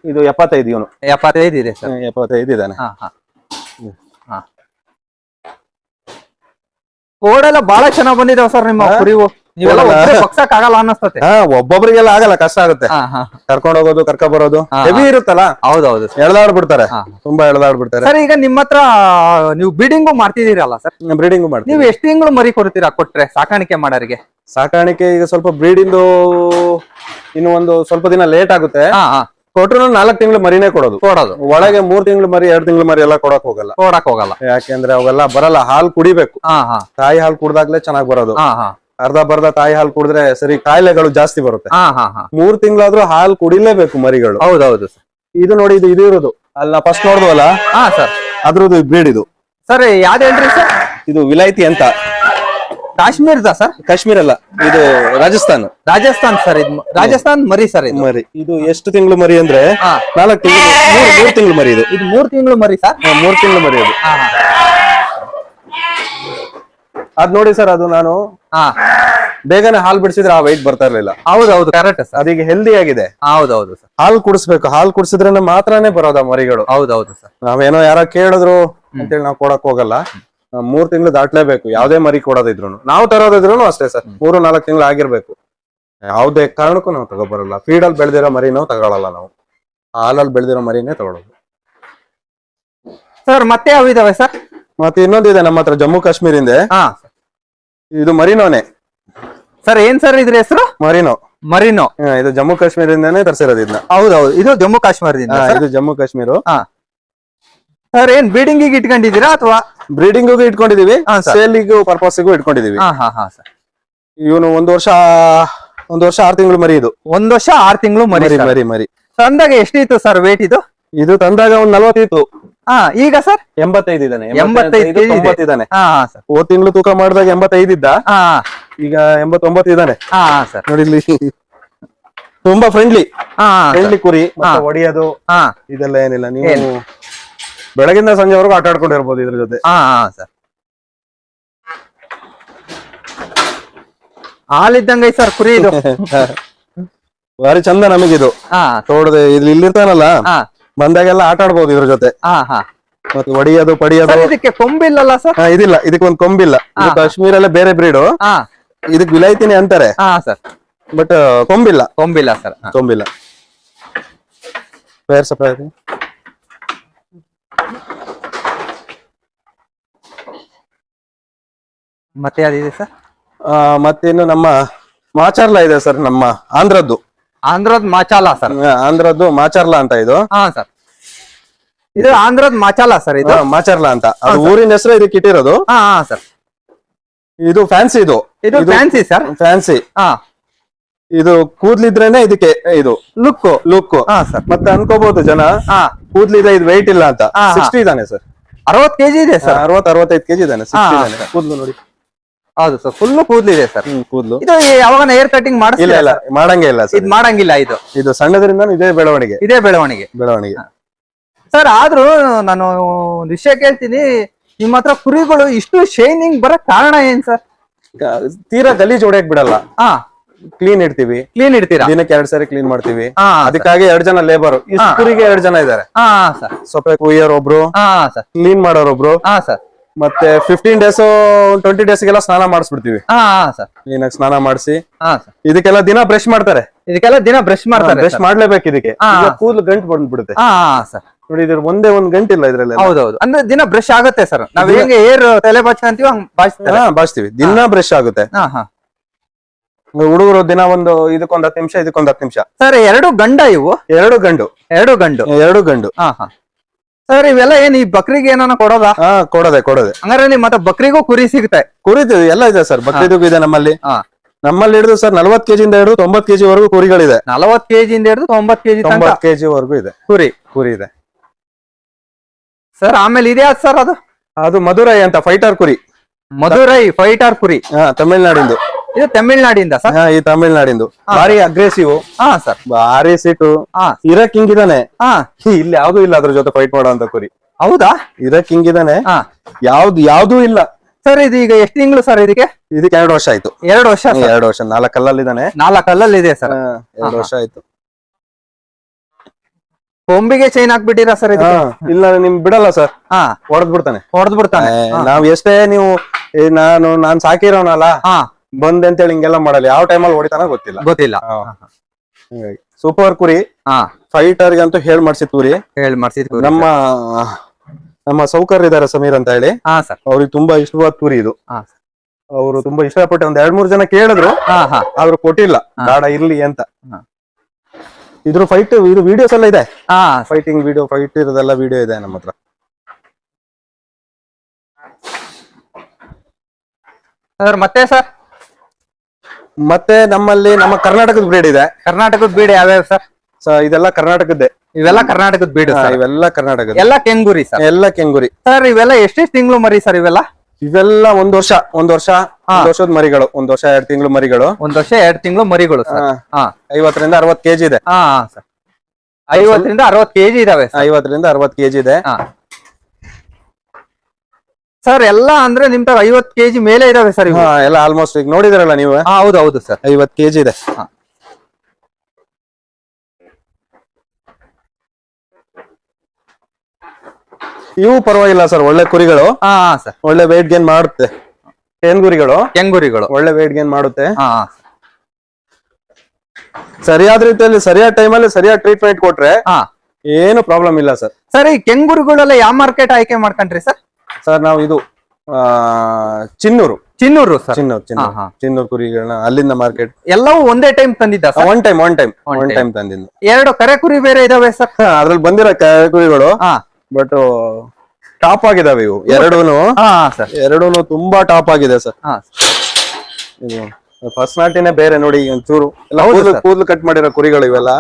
ಇದು ಎಪ್ಪತ್ತೈದು ಇವನು. ಎಪ್ಪತ್ತೈದು ಇದೆ ಸರ್. ಎಪ್ಪತ್ತೈದು ಇದ್ದಾನೆ. ಹಾ ಹಾ ಹಾ. ಕೋಡೆಲ್ಲ ಬಹಳ ಚೆನ್ನಾಗ್ ಬಂದಿದಾವ ಸರ್ ನಿಮ್ಮ? ಕುರಿವು. ನೀವೆಲ್ಲ ಕೋಡೆಲ್ಲ? ಬಗ್ಸಕ್ ಆಗಲ್ಲ ಅನ್ನಿಸ್ತತೆ. ಹಾ ಒಬ್ಬೊಬ್ರಿಗೆಲ್ಲ ಆಗಲ್ಲ ಕಷ್ಟ ಆಗುತ್ತೆ. ಕರ್ಕೊಂಡು ಹೋಗೋದು ಕರ್ಕ ಬರೋದು ಹೆವಿ ಇರುತ್ತಲ್ಲ? ಹೌದೌದು ಹೌದು ಎಳ್ದಾಡ್ಬಿಡ್ತಾರೆ. ಬಿಡ್ತಾರೆ ತುಂಬಾ ಎಳ್ದಾಡ್ಬಿಡ್ತಾರೆ. ಸರ್ ಈಗ ನಿಮ್ಮ ಹತ್ರ ನೀವು ಬ್ರೀಡಿಂಗು ಮಾಡ್ತಿದ್ದೀರಲ್ಲ ಸರ್? ಬ್ರೀಡಿಂಗ್ ಮಾಡ್ತೀವಿ. ನೀವು ಎಷ್ಟು ತಿಂಗಳು ಮರಿ ಕೊಡ್ತೀರಾ ಕೊಟ್ರೆ ಸಾಕಾಣಿಕೆ ಮಾಡೋರಿಗೆ? ಸಾಕಾಣಿಕೆ ಈಗ ಸ್ವಲ್ಪ ಬ್ರೀಡಿಂದು ಇನ್ನು ಒಂದು ಸ್ವಲ್ಪ ದಿನ ಲೇಟ್ ಆಗುತ್ತೆ. ಕೊಟ್ರು ನಾಲ್ಕು ತಿಂಗಳು ಮರಿನೇ ಕೊಡೋದು. ಕೊಡೋದು. ಒಳಗೆ ಮೂರ್ ತಿಂಗಳು ಮರಿ ಎರಡ್ ತಿಂಗಳು ಮರಿ ಎಲ್ಲ ಕೊಡಕ್ ಹೋಗಲ್ಲ. ಕೊಡಕ್ ಹೋಗಲ್ಲ. ಯಾಕೆಂದ್ರೆ ಅವೆಲ್ಲ ಬರಲ್ಲ ಹಾಲು ಕುಡಿಬೇಕು. ಹಾ ಹಾ. ತಾಯಿ ಹಾಲು ಕುಡ್ದಾಗ್ಲೇ ಚೆನ್ನಾಗ್ ಬರೋದು. ಹಾ ಹಾ. ಅರ್ಧ ಬರ್ಧ ತಾಯಿ ಹಾಲು ಕುಡಿದ್ರೆ ಸರಿ ಕಾಯಿಲೆಗಳು ಜಾಸ್ತಿ ಬರುತ್ತೆ. ಹಾ ಹಾ ಹಾ. ಮೂರ್ ತಿಂಗಳಾದ್ರೂ ಹಾಲು ಕುಡಿಲೇಬೇಕು ಮರಿಗಳು. ಹೌದೌದು ಇದು ನೋಡಿ ಇದು ಇದು ಇರೋದು. ಅಲ್ಲ ಫಸ್ಟ್ ನೋಡಿದ್ವಲ್ಲ? ಹಾ ಸರ್. ಅದ್ರದ್ದು ಬ್ರೀಡ್ ಇದು. ಸರ್ ಯಾವ್ದು ಹೇಳ್ರಿ ಸರ್? ಇದು ವಿಲಾಯ್ತಿ ಅಂತ. ಕಾಶ್ಮೀರದ ಸರ್ ಕಾಶ್ಮೀರ ಅಲ್ಲ ಇದು ರಾಜಸ್ಥಾನ್. ರಾಜಸ್ಥಾನ್ ಸರ್ ಇದು ರಾಜಸ್ಥಾನ್ ಮರಿ ಸರ್ ಇದು. ಮರಿ. ಇದು ಎಷ್ಟು ತಿಂಗಳು ಮರಿ ಅಂದ್ರೆ ಹಾ. ನಾಲ್ಕು ತಿಂಗಳು ಮೂರ್ ಮೂರ್ ತಿಂಗಳು ಮರಿ ಇದು. ಇದು ಮೂರ್ ತಿಂಗಳು ಮರಿ ಸರ್ ಹಾ, ಮೂರ್ ತಿಂಗಳು ಮರಿ ಅದು. ಹಾ ಅದ್ ನೋಡಿ ಸರ್ ಅದು ನಾನು ಹಾ. ಬೇಗನೆ ಹಾಲು ಬಿಡಿಸಿದ್ರೆ ಆ ವೈಟ್ ಬರ್ತಾ ಇರ್ಲಿಲ್ಲ. ಹೌದೌದು ಕರೆಕ್ಟ್ ಸರ್ ಅದೀಗ ಹೆಲ್ದಿ ಆಗಿದೆ. ಹೌದೌದು ಸರ್ ಹಾಲು ಕುಡಿಸ್ಬೇಕು ಹಾಲು ಕುಡಿಸಿದ್ರೆ ಮಾತ್ರನೇ ಬರೋದ ಮರಿಗಳು. ಹೌದೌದು ಸರ್ ನಾವೇನೋ ಯಾರೋ ಕೇಳಿದ್ರು ಅಂತೇಳಿ ನಾವು ಕೊಡಕ್ ಹೋಗಲ್ಲ. ಮೂರ್ ತಿಂಗಳು ದಾಟ್ಲೇಬೇಕು. ಯಾವ್ದೇ ಮರಿ ಕೊಡೋದಿದ್ರು ನಾವು ತರೋದಿದ್ರು ಅಷ್ಟೇ ಸರ್. ಮೂರು ನಾಲ್ಕು ತಿಂಗಳು ಆಗಿರ್ಬೇಕು. ಯಾವ್ದೇ ಕಾರಣಕ್ಕೂ ನಾವು ತಗೋಬರಲ್ಲ. ಅಲ್ಲಿ ಬೆಳೆದಿರೋ ಮರಿನೂ ತಗೊಳಲ್ಲ ನಾವು. ಹಾಲಲ್ಲಿ ಬೆಳೆದಿರೋ ಮರಿನೇ ತಗೊಳ್ಳೋದು ಸರ್ ಮತ್ತೆ ಯಾವ ಇದಾವೆ ಸರ್? ಮತ್ತೆ ಇನ್ನೊಂದಿದೆ ನಮ್ಮ ಹತ್ರ ಜಮ್ಮು ಕಾಶ್ಮೀರಿಂದ ಹಾ. ಇದು ಮರಿನೋನೆ. ಸರ್ ಏನ್ ಸರ್ ಇದ್ರ ಹೆಸರು? ಮರಿನೋ. ಮರಿನೋ. ಇದು ಜಮ್ಮು ಕಾಶ್ಮೀರಿಂದಾನೇ ತರಿಸಿರೋದು ಇದನ್ನ ಹೌದೌದು. ಇದು ಜಮ್ಮು ಕಾಶ್ಮೀರದಿಂದ ಇದು ಜಮ್ಮು ಕಾಶ್ಮೀರ. ಸರ್ ಏನ್ ಬ್ರೀಡಿಂಗ್ ಇಟ್ಕೊಂಡಿದ್ದೀರಾ ಅಥವಾ? ಬ್ರೀಡಿಂಗ್ ಇಟ್ಕೊಂಡಿದೀವಿ ಹಾ, sir. ಸೇಲಿಗೂ ಪರ್ಪಸ್ಗೂ ಇಟ್ಕೊಂಡಿದೀವಿ ಹಾ ಹಾ ಹಾ ಸರ್. ಇವನು ಒಂದ್ ವರ್ಷ ಒಂದ್ ವರ್ಷ ಆರು ತಿಂಗಳು ಮರಿ ಇದು. ಒಂದ್ ವರ್ಷ ಆರ್ ತಿಂಗಳು ಮರಿ ಮರಿ sir. ಮರಿ ಮರಿ. ತಂದಾಗ ಎಷ್ಟಿತ್ತು ಸರ್ ವೇಟ್ ಇದು? ಇದು ತಂದಾಗ ಒಂದ್ ನಲ್ವತ್ತಿತ್ತು ಹಾ ಈಗ ಸರ್? ಎಂಬತ್ತೈದು ಇದ್ದಾನೆ. ಎಂಬತ್ತೈದು ಕೆಜಿ ಇದೆ. ಇದ್ದಾನೆ. ಹಾ ಹಾ ಸರ್. ಹೋದ್ ತಿಂಗಳು ತೂಕ ಮಾಡಿದಾಗ ಎಂಬತ್ತೈದು ಇದ್ದ. ಹಾ. ಈಗ ಎಂಬತ್ತೊಂಬತ್ತು ಇದ್ದಾನೆ. ಹಾ ಹಾ ಸರ್. ನೋಡಿ ಇಲ್ಲಿ. ತುಂಬಾ ಫ್ರೆಂಡ್ಲಿ ಹಾ ಫ್ರೆಂಡ್ಲಿ ಕುರಿ ಮತ್ತೆ ಹಾ. ಹೊಡಿಯೋದು ಹಾ. ಇದೆಲ್ಲ ಏನಿಲ್ಲ. ನೀವು? ಬೆಳಗಿಂದ ಸಂಜೆವರೆಗೂ ಆಟ ಆಡ್ಕೊಂಡಿರ್ಬೋದು ಇದ್ರ ಜೊತೆ. ಹಾ ಹಾ ಸರ್. ಹಾಲಿದ್ದಂಗೆ ಸರ್ ಕುರಿ ಇದು. ಬಾರಿ ಚಂದ ನಮಗಿದು. ಹಾ. ತೋಡದೆ ಇಲ್ಲಿ ಇಲ್ಲಿರ್ತಾನಲ್ಲ? ಹಾ. ಬಂದಾಗೆಲ್ಲ ಆಟ ಆಡ್ಬೋದು ಇದ್ರ ಜೊತೆ. ಹಾ ಹಾ. ಮತ್ತೆ ಒಡಿಯೋದು ಪಡಿಯೋದು. ಇದಕ್ಕೆ ಕೊಂಬಿಲ್ಲಲ್ಲ ಸರ್? ಹಾ, ಇದಿಲ್ಲ ಒಂದ್ ಕೊಂಬಿಲ್ಲ. ಕಾಶ್ಮೀರ ಕಾಶ್ಮೀರಲ್ಲೇ ಬೇರೆ ಬ್ರೀಡು. ಹಾ. ಇದಕ್ ವಿಲಾಯ್ತಿನಿ ಅಂತಾರೆ. ಹಾ ಸರ್. ಬಟ್ ಕೊಂಬಿಲ್ಲ. ಕೊಂಬಿಲ್ಲ ಸರ್. ಕೊಂಬಿಲ್ಲ. ಸಪ್ರೇಟ್ ಮತ್ತೆ ಯಾವ್ದಿದೆ ಸರ್? ಮತ್ತಿನ್ನು ನಮ್ಮ ಮಾಚಾರ್ಲ ಇದೆ ಸರ್ ನಮ್ಮ ಆಂಧ್ರದ್ದು. ಆಂಧ್ರದ್ ಮಾಚಾಲ ಸರ್. ಆಂಧ್ರದ್ದು ಮಾಚಾರ್ಲ ಅಂತ ಇದು. ಹಾ ಸರ್. ಇದು ಆಂಧ್ರದ್ ಮಾಚಾಲ ಸರ್ ಇದು. ಮಾಚಾರ್ಲ ಅಂತ. ಅದು ಊರಿನ ಹೆಸರು ಇದಕ್ಕೆ ಇಟ್ಟಿರೋದು. ಹಾ ಹಾ ಸರ್. ಇದು ಫ್ಯಾನ್ಸಿ ಇದು. ಇದು ಫ್ಯಾನ್ಸಿ ಸರ್. ಫ್ಯಾನ್ಸಿ. ಹಾ. ಇದು ಕೂದ್ಲಿದ್ರೇನೆ ಇದಕ್ಕೆ ಇದು. ಲುಕ್ ಲುಕ್ ಹಾ ಸರ್. ಮತ್ತೆ ಅನ್ಕೋಬಹುದು ಜನ ಹಾ. ಕೂದ್ಲಿದೆ ಇದು weight ಇಲ್ಲ ಅಂತ. ಸಿಕ್ಸ್ಟಿ ಇದಾನೆ ಸರ್. ಅರವತ್ ಕೆಜಿ ಇದೆ ಸರ್. ಅರವತ್ ಅರವತ್ತೈದು ಕೆಜಿ ಇದಾನೆ ಸಿಕ್ಸ್ಟಿ ಇದಾನೆ ಕೂದ್ಲು ನೋಡಿ. ಹೌದು ಸರ್ ಫುಲ್ ಕೂದ್ಲಿದೆ ಸರ್ ಕೂದ್ಲು. ಇದು ಯಾವಾಗ ಹೇರ್ ಕಟಿಂಗ್ ಇಲ್ಲ ಮಾಡಿಸ್ತಿಲ್ಲ ಇಲ್ಲ ಮಾಡಂಗೆ ಇಲ್ಲ ಇದು ಮಾಡಂಗಿಲ್ಲ ಇದು. ಇದು ಸಣ್ಣದ್ರಿಂದ ಇದೇ ಬೆಳವಣಿಗೆ. ಇದೇ ಬೆಳವಣಿಗೆ. ಬೆಳವಣಿಗೆ. ಸರ್ ಆದ್ರೂ ನಾನು ಒಂದು ವಿಷಯ ಕೇಳ್ತೀನಿ. ನಿಮ್ಮ ಹತ್ರ ಕುರಿಗಳು ಇಷ್ಟು ಶೈನಿಂಗ್ ಬರಕ್ ಕಾರಣ ಏನ್ ಸರ್ ತೀರಾ ಗಲೀಜ್ ಹೊಡೆಯಕ್ ಬಿಡಲ್ಲ. ಹಾ. ಕ್ಲೀನ್ ಇಡ್ತೀವಿ. ಕ್ಲೀನ್ ಇಡ್ತೀರಾ? ದಿನಕ್ಕೆ ಎರಡ್ ಸಾರಿ ಕ್ಲೀನ್ ಮಾಡ್ತೀವಿ. ಅದಕ್ಕಾಗಿ ಎರಡ್ ಜನ ಲೇಬರ್ ಕುರಿಗೆ ಎರಡ್ ಜನ ಇದಾರೆ ಸೊಪ್ಪೆ ಕುಯ್ಯೋರ್ ಒಬ್ರು ಕ್ಲೀನ್ ಮಾಡೋರ್ ಒಬ್ರು. ಹಾ ಸರ್ ಮತ್ತೆ ಫಿಫ್ಟೀನ್ ಡೇಸ್ ಟ್ವೆಂಟಿ ಡೇಸ್ ಗೆಲ್ಲ ಸ್ನಾನ ಮಾಡಿಸ್ಬಿಡ್ತೀವಿ. ಹಾ ಸರ್. ಸ್ನಾನ ಮಾಡಿಸಿ. ಹಾ ಸರ್. ಇದಕ್ಕೆಲ್ಲ ದಿನ ಬ್ರಷ್ ಮಾಡ್ತಾರೆ. ಇದಕ್ಕೆಲ್ಲ ದಿನ ಬ್ರಷ್ ಮಾಡ್ತಾರೆ ಬ್ರಷ್ ಮಾಡ್ಲೇಬೇಕು ಇದಕ್ಕೆ. ಹಾ. ಕೂದಲು ಗಂಟು ಬಂದ್ಬಿಡುತ್ತೆ. ಹಾ ಸರ್. ನೋಡಿ ಇದ್ರ ಒಂದೇ ಒಂದ್ ಗಂಟಿಲ್ಲ ಇದ್ರಲ್ಲಿ ಹೌದೌದು. ಅಂದ್ರೆ ದಿನ ಬ್ರಷ್ ಆಗುತ್ತೆ ಸರ್. ನಾವ್ ಹೆಂಗೆ ಏರ್ ತಲೆ ಬಾಚ್ಕೊಂತೀವಿ ಹಂಗ್ ಬಾಚ್ತಾರೆ. ಹಾ ಬಾಚ್ತೀವಿ. ದಿನ ಬ್ರಷ್ ಆಗುತ್ತೆ. ಹಾ ಹಾ. ಹುಡುಗರು ದಿನ ಒಂದು ಇದಕ್ಕೊಂದ್ ಹತ್ತು ನಿಮಿಷ ಇದಕ್ಕೊಂದ್ ಹತ್ತು ನಿಮಿಷ. ಸರ್ ಎರಡು ಗಂಡ ಇವು. ಎರಡು ಗಂಡು. ಎರಡು ಗಂಡು. ಎರಡು ಗಂಡು. ಹಾ ಹಾ. ಸರ್ ಇವೆಲ್ಲ ಏನ್ ಈ ಬಕ್ರಿಗೆ ಏನಾನ ಕೊಡೋದಾ? ಹಾ ಕೊಡದೆ ಕೊಡದೆ. ಹಂಗಾರೆ ನಿಮ್ ಮತ್ತೆ ಬಕ್ರಿಗೂ ಕುರಿ ಸಿಗುತ್ತೆ ಕುರಿತು ಎಲ್ಲ ಇದೆ ಸರ್ ಬಕ್ರೀದಿಗೂ ಇದೆ ನಮ್ಮಲ್ಲಿ. ಹಾ. ನಮ್ಮಲ್ಲಿ ಹಿಡಿದು ಸರ್ ನಲ್ವತ್ ಇಂದ ಹಿಡಿದು ತೊಂಬತ್ ಕೆಜಿ ವರೆಗೂ ಕುರಿಗಳಿದೆ. ನಲವತ್ ಕೆಜಿ ಇಂದ ಹಿಡಿದು ತೊಂಬತ್ ಕೆಜಿ ತೊಂಬತ್ ಕೆಜಿ ವರೆಗೂ ಇದೆ. ಕುರಿ. ಕುರಿ ಇದೆ. ಸರ್ ಆಮೇಲೆ ಇದೆ ಸರ್ ಅದು? ಅದು ಮಧುರೈ ಅಂತ ಫೈಟರ್ ಕುರಿ. ಮಧುರೈ ಫೈಟರ್ ಕುರಿ. ಹಾ ತಮಿಳ್ನಾಡಿಂದು. ಇದು ತಮಿಳ್ನಾಡಿಂದ ಸರ್? ಈ ತಮಿಳ್ನಾಡಿಂದು. ಭಾರಿ ಅಗ್ರೆಸಿವ್ ಹಾ ಸರ್. ಬಾರಿ ಸಿಟು ಇರಕ್ ಹಿಂಗಿದಾನೆ ಇಲ್ಲಿ ಯಾವ್ದು ಇಲ್ಲ ಅದ್ರ ಜೊತೆ ಫೈಟ್ ಮಾಡೋ ಅಂತ ಕುರಿ. ಹೌದಾ? ಇರಕ್ ಹಿಂಗಿದಾನೆ ಯಾವ್ದು ಯಾವ್ದೂ ಇಲ್ಲ. ಸರ್ ಇದು ಈಗ ಎಷ್ಟು ತಿಂಗಳು ಸರ್ ಇದಕ್ಕೆ? ಇದಕ್ಕೆ ಎರಡು ವರ್ಷ ಆಯ್ತು. ಎರಡು ವರ್ಷ ಎರಡು ವರ್ಷ ನಾಲ್ಕು ಕಲ್ಲಲ್ಲಿದ್ದಾನೆ ನಾಲ್ಕು ಕಲ್ಲಲ್ಲಿ ಇದೆ ಸರ್ ಎರಡು ವರ್ಷ ಆಯ್ತು. ಕೊಂಬಿಗೆ ಚೈನ್ ಹಾಕ್ಬಿಟ್ಟಿರಾ ಸರ್ ಇಲ್ಲ ನಿಮ್ ಬಿಡಲ್ಲ ಸರ್. ಹಾ. ಹೊಡೆದ್ ಬಿಡ್ತಾನೆ ಹೊಡೆದ್ ಬಿಡ್ತಾನೆ ನಾವ್ ಎಷ್ಟೇ ನೀವು ನಾನು ನಾನ್ ಸಾಕಿರೋನಲ್ಲ. ಬಂದ್ ಅಂತೇಳಿ ಹಿಂಗೆಲ್ಲ ಮಾಡಲ್ಲ. ಯಾವ ಟೈಮಲ್ಲಿ ಹೊಡಿತಾನ ಗೊತ್ತಿಲ್ಲ. ಗೊತ್ತಿಲ್ಲ. ಸೂಪರ್ ಕುರಿ. ಹಾ. ಫೈಟರ್ ಅಂತೂ ಹೇಳ್ ಮಾಡ್ಸಿದ್ ಕುರಿ ಹೇಳಿ ಮಾಡ್ಸಿದ್ ನಮ್ಮ ನಮ್ಮ ಸೌಕರ್ಯ ಇದಾರೆ ಸಮೀರ್ ಅಂತ ಹೇಳಿ. ಹಾ ಸರ್. ಅವ್ರಿಗೆ ತುಂಬಾ ಇಷ್ಟವಾದ ಕುರಿ ಇದು. ಹಾ ಅವರು ತುಂಬಾ ಇಷ್ಟಪಟ್ಟು ಒಂದ್ ಎರಡ್ ಮೂರ್ ಜನ ಕೇಳಿದ್ರು. ಹಾ ಹಾ. ಆದ್ರೂ ಕೊಟ್ಟಿಲ್ಲ. ಗಾಡ ಇರ್ಲಿ ಅಂತ. ಹಾ. ಇದ್ರ ಫೈಟ್ ಇದು ವಿಡಿಯೋಸ್ ಎಲ್ಲ ಇದೆ? ಹಾ ಫೈಟಿಂಗ್ ವಿಡಿಯೋ ಫೈಟ್ ಇರೋದೆಲ್ಲ ವಿಡಿಯೋ ಇದೆ ನಮ್ಮ ಹತ್ರ. ಸರ್ ಮತ್ತೆ ಸರ್? ಮತ್ತೆ ನಮ್ಮಲ್ಲಿ ನಮ್ಮ ಕರ್ನಾಟಕದ ಬ್ರೀಡ್ ಇದೆ. ಕರ್ನಾಟಕದ ಬ್ರೀಡ್ ಯಾವ್ಯಾವ ಸರ್ ಸೊ ಇದೆಲ್ಲ ಕರ್ನಾಟಕದ್ದೇ. ಇವೆಲ್ಲ ಕರ್ನಾಟಕದ ಬೀಡ್ ಹಾ, ಸರ್ ಇವೆಲ್ಲ ಕರ್ನಾಟಕದ ಎಲ್ಲ ಕೆಂಗುರಿ ಸರ್ ಎಲ್ಲ ಕೆಂಗುರಿ. ಸರ್ ಇವೆಲ್ಲ ಎಷ್ಟೆಷ್ಟು ತಿಂಗಳು ಮರಿ ಸರ್ ಇವೆಲ್ಲ? ಇವೆಲ್ಲ ಒಂದ್ ವರ್ಷ ಒಂದ್ ವರ್ಷ ಒಂದ್ ವರ್ಷದ ಮರಿಗಳು ಒಂದ್ ವರ್ಷ ಎರಡ್ ತಿಂಗಳು ಮರಿಗಳು. ಒಂದ್ ವರ್ಷ ಎರಡ್ ತಿಂಗಳು ಮರಿಗಳು ಸರ್ ಹಾ. ಹಾ. ಐವತ್ತರಿಂದ ಅರವತ್ ಕೆಜಿ ಇದೆ. ಹಾ ಸರ್ ಐವತ್ತರಿಂದ ಅರವತ್ ಕೆಜಿ ಇದಾವೆ ಸರ್ ಐವತ್ತರಿಂದ ಅರವತ್ ಕೆಜಿ ಇದೆ. ಹಾ. ಸರ್ ಎಲ್ಲ ಅಂದ್ರೆ ನಿಮ್ ತರ ಐವತ್ ಕೆಜಿ ಮೇಲೆ ಇದಾವೆ ಸರ್ ಇವು. ಹಾ ಎಲ್ಲ ಆಲ್ಮೋಸ್ಟ್ ಈಗ ನೋಡಿದ್ರಲ್ಲ ನೀವು? ಹಾ ಹೌದು ಹೌದು ಸರ್ ಐವತ್ ಕೆಜಿ ಇದೆ. ಹಾ. ಇವು ಪರವಾಗಿಲ್ಲ ಸರ್ ಒಳ್ಳೆ ಕುರಿಗಳು. ಹಾ ಸರ್ ಒಳ್ಳೆ weight ಗೇನ್ ಮಾಡುತ್ತೆ. ಕೆಂಗುರಿಗಳು ಕುರಿಗಳು ಕೆಂಗುರಿಗಳು ಒಳ್ಳೆ weight ಗೇನ್ ಮಾಡುತ್ತೆ. ಹಾ ಸರಿಯಾದ ರೀತಿಯಲ್ಲಿ ಸರಿಯಾದ ಟೈಮಲ್ಲಿ ಸರಿಯಾದ ಟ್ರೀಟ್ಮೆಂಟ್ ಕೊಟ್ರೆ ಹಾ. ಏನು ಪ್ರಾಬ್ಲಮ್ ಇಲ್ಲ ಸರ್ ಸರ್ ಈ ಕೆಂಗುರುಗಳೆಲ್ಲ ಯಾವ ಮಾರ್ಕೆಟ್ ಆಯ್ಕೆ ಮಾಡ್ಕೊಂಡ್ರಿ ಸರ್ ಸರ್ ನಾವು ಇದು ಚಿನ್ನೂರು. ಚಿನ್ನೂರು ಸರ್. ಚಿನ್ನೂರು ಚಿನ್ನೂರು. ಚಿನ್ನೂರು ಕುರಿಗಳನ್ನ ಅಲ್ಲಿಂದ ಮಾರ್ಕೆಟ್. ಎಲ್ಲವೂ ಒಂದೇ ಟೈಮ್ ತಂದಿದ್ದ sir? One time one time one time ತಂದಿದ್ದು. ಎರಡು ಕರೆ ಕುರಿ ಬೇರೆ ಇದಾವೆ ಸರ್? ಅದ್ರಲ್ಲಿ ಬಂದಿರೋ ಕರೆ ಕುರಿಗಳು ಬಟ್ ಟಾಪ್ ಆಗಿದಾವೆ ಇವು. ಎರಡೂನು ಹಾ ಸರ್. ಎರಡೂನು ತುಂಬಾ ಟಾಪ್ ಆಗಿದೆ ಸರ್. ಇದು ಪರ್ಸನಾಲಿಟಿನೇ ಬೇರೆ ನೋಡಿ ಒಂಚೂರು. ಎಲ್ಲ ಕೂದಲು ಕೂದಲು ಕಟ್ ಮಾಡಿರೋ ಕುರಿಗಳು ಇವೆಲ್ಲ.